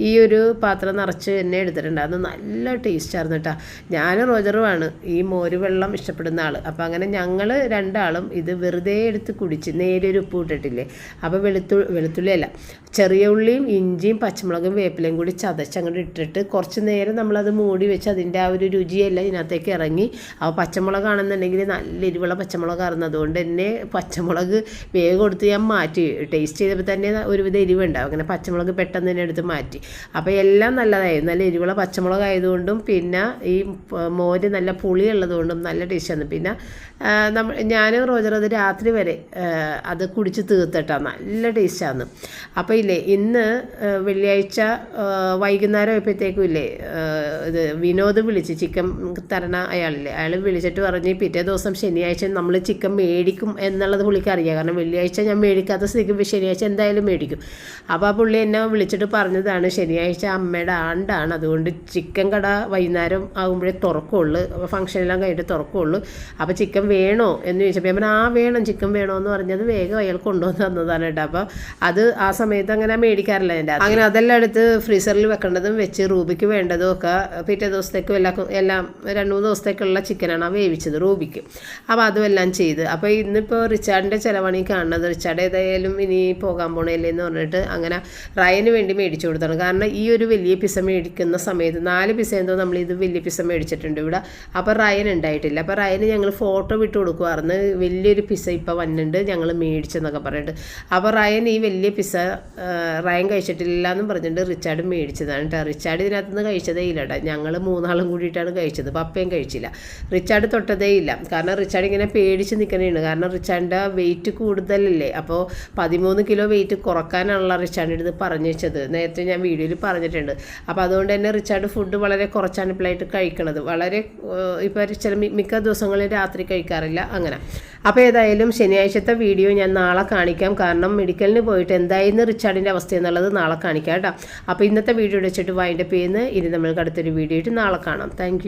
ഈ ഒരു പാത്രം നിറച്ച് എന്നെ എടുത്തിട്ടുണ്ടായിരുന്നു. നല്ല ടേസ്റ്റായിരുന്നു കേട്ടോ. ഞാൻ റോജറുമാണ് ഈ മോര് വെള്ളം ഇഷ്ടപ്പെടുന്ന ആൾ അപ്പോൾ അങ്ങനെ ഞങ്ങൾ രണ്ടാളും ഇത് വെറുതെ എടുത്ത് കുടിച്ച് നേരെ ഒരു ഉപ്പ് ഇട്ടിട്ടില്ലേ? അപ്പോൾ വെളുത്തു വെളുത്തുള്ളിയല്ല. ചെറിയ ഉള്ളിയും ഇഞ്ചിയും പച്ചമുളകും വേപ്പിലയും കൂടി ചതച്ച് അങ്ങോട്ട് ഇട്ടിട്ട് കുറച്ച് നേരം നമ്മളത് മൂടി വെച്ച് അതിന്റെ ആ ഒരു രുചിയെല്ലാം ഇതിനകത്തേക്ക് ഇറങ്ങി. ആ പച്ചമുളകാണെന്നുണ്ടെങ്കിൽ നല്ല എരിവുള്ള പച്ചമുളക് അതുകൊണ്ട് തന്നെ പച്ചമുളക് വേഗം കൊടുത്ത് ഞാൻ മാറ്റി. ടേസ്റ്റ് ചെയ്തപ്പോൾ തന്നെ ഒരുവിധ എരിവുണ്ടാവും. അങ്ങനെ പച്ചമുളക് പെട്ടെന്ന് തന്നെ എടുത്ത് മാറ്റി. അപ്പോൾ എല്ലാം നല്ലതായിരുന്നു. നല്ല എരിവുള്ള പച്ചമുളക് ആയതുകൊണ്ടും പിന്നെ ഈ മോര് നല്ല പുളി ഉള്ളതുകൊണ്ടും നല്ല ടേസ്റ്റാണ് പിന്നെ നമ്മൾ ഞാനും റോജർ അത് രാത്രി വരെ അത് കുടിച്ച് തീർത്തിട്ടാണ്. നല്ല ടേസ്റ്റാണ്. അപ്പോൾ ഇല്ലേ? ഇന്ന് വെള്ളിയാഴ്ച വൈകുന്നേരം ആയപ്പോഴത്തേക്കും ഇല്ലേ ഇത് വിനോദ് വിളിച്ച് ചിക്കൻ തരണ അയാളില്ലേ? അയാൾ വിളിച്ചിട്ട് പറഞ്ഞ് പിറ്റേ ദിവസം ശനിയാഴ്ച നമ്മൾ ചിക്കൻ മേടിക്കും എന്നുള്ളത് പുള്ളിക്ക് അറിയാം. കാരണം വെള്ളിയാഴ്ച ഞാൻ മേടിക്കാത്ത സ്ഥിതിക്ക് ശനിയാഴ്ച എന്തായാലും മേടിക്കും. അപ്പോൾ ആ പുള്ളി എന്നെ വിളിച്ചിട്ട് പറഞ്ഞതാണ് ശനിയാഴ്ച അമ്മയുടെ ആണ്ടാണ്. അതുകൊണ്ട് ചിക്കൻ കട വൈകുന്നേരം ആകുമ്പോഴേ തുറക്കുള്ളൂ. ഫംഗ്ഷനെല്ലാം കഴിഞ്ഞിട്ട് തുറക്കുള്ളൂ. അപ്പോൾ ചിക്കൻ വേണോ എന്ന് ചോദിച്ചപ്പോൾ ഞാൻ ആ വേണം. ചിക്കൻ വേണോ എന്ന് പറഞ്ഞത് വേഗം അയാൾ കൊണ്ടുവന്ന് തന്നതാണ് കേട്ടോ. അപ്പോൾ അത് ആ സമയത്ത് അങ്ങനെ മേടിക്കാറില്ല എന്റെ അങ്ങനെ അതെല്ലാം എടുത്ത് ഫ്രീസറിൽ വെക്കേണ്ടതും വെച്ച് റൂബിക്ക് വേണ്ടതും ഒക്കെ പിറ്റേ ദിവസത്തേക്കും എല്ലാം എല്ലാം രണ്ട് മൂന്ന് ദിവസത്തേക്കുള്ള ചിക്കനാണ് വേവിച്ചത് റൂബിക്ക്. അപ്പോൾ അതും എല്ലാം ചെയ്ത്. അപ്പോൾ ഇന്നിപ്പോൾ റിച്ചാർഡിന്റെ ചിലവാണ് ഈ കാണുന്നത്. റിച്ചാർഡ് ഏതായാലും ഇനി പോകാൻ പോണേല്ലേ എന്ന് പറഞ്ഞിട്ട് അങ്ങനെ റയന് വേണ്ടി മേടിച്ചു കൊടുത്താണ്. കാരണം ഈ ഒരു വലിയ പിസ മേടിക്കുന്ന സമയത്ത് നാല് പിസ എന്തോ നമ്മൾ ഇത് വലിയ പിസ മേടിച്ചിട്ടുണ്ട് ഇവിടെ. അപ്പോൾ റയൻ ഉണ്ടായിട്ടില്ല. അപ്പോൾ റയന് ഞങ്ങൾ ഫോട്ടോ വിട്ട് കൊടുക്കുമായിരുന്നു വലിയൊരു പിസ ഇപ്പോൾ വന്നിട്ടുണ്ട് ഞങ്ങൾ മേടിച്ചെന്നൊക്കെ പറഞ്ഞിട്ട്. അപ്പോൾ റയൻ ഈ വലിയ പിസ റയൻ കഴിച്ചിട്ടില്ല എന്നും പറഞ്ഞിട്ട് റിച്ചാർഡ് മേടിച്ചതാണ് കേട്ടോ റിച്ചാർഡ് ഇതിനകത്ത് നിന്ന് കഴിച്ചതേ ഇല്ല കേട്ടോ ഞങ്ങൾ മൂന്നാളും കൂടിയിട്ടാണ് കഴിച്ചത്. പപ്പയും കഴിച്ചില്ല. റിച്ചാർഡ് തൊട്ടതേ ഇല്ല. കാരണം റിച്ചാർഡ് ഇങ്ങനെ പേടിച്ച് നിൽക്കണേണ് കാരണം റിച്ചാർഡിന്റെ വെയിറ്റ് കൂടുതലല്ലേ. അപ്പോൾ പതിമൂന്ന് കിലോ വെയിറ്റ് കുറക്കാനാണല്ലോ റിച്ചാർഡ് അടുത്ത് പറഞ്ഞു വെച്ചത്. നേരത്തെ ഞാൻ വീഡിയോയിൽ പറഞ്ഞിട്ടുണ്ട്. അപ്പോൾ അതുകൊണ്ട് തന്നെ റിച്ചാർഡ് ഫുഡ് വളരെ കുറച്ചാണ് ഇപ്പോഴായിട്ട് കഴിക്കണത്. വളരെ ഇപ്പോൾ ചില മിക്ക ദിവസങ്ങളിൽ രാത്രി കഴിക്കാറില്ല. അങ്ങനെ. അപ്പോൾ ഏതായാലും ശനിയാഴ്ചത്തെ വീഡിയോ ഞാൻ നാളെ കാണിക്കാം. കാരണം മെഡിക്കലിന് പോയിട്ട് എന്തായിരുന്നു റിച്ചാർഡിന്റെ അവസ്ഥ എന്നുള്ളത് നാളെ കാണിക്കാം കേട്ടോ. അപ്പോൾ ഇന്നത്തെ വീഡിയോ വെച്ചിട്ട് വൈൻഡപ്പ് ചെയ്യുന്ന ഇനി നമ്മൾക്ക് അടുത്തൊരു വീഡിയോ ആയിട്ട് നാളെ കാണാം. താങ്ക്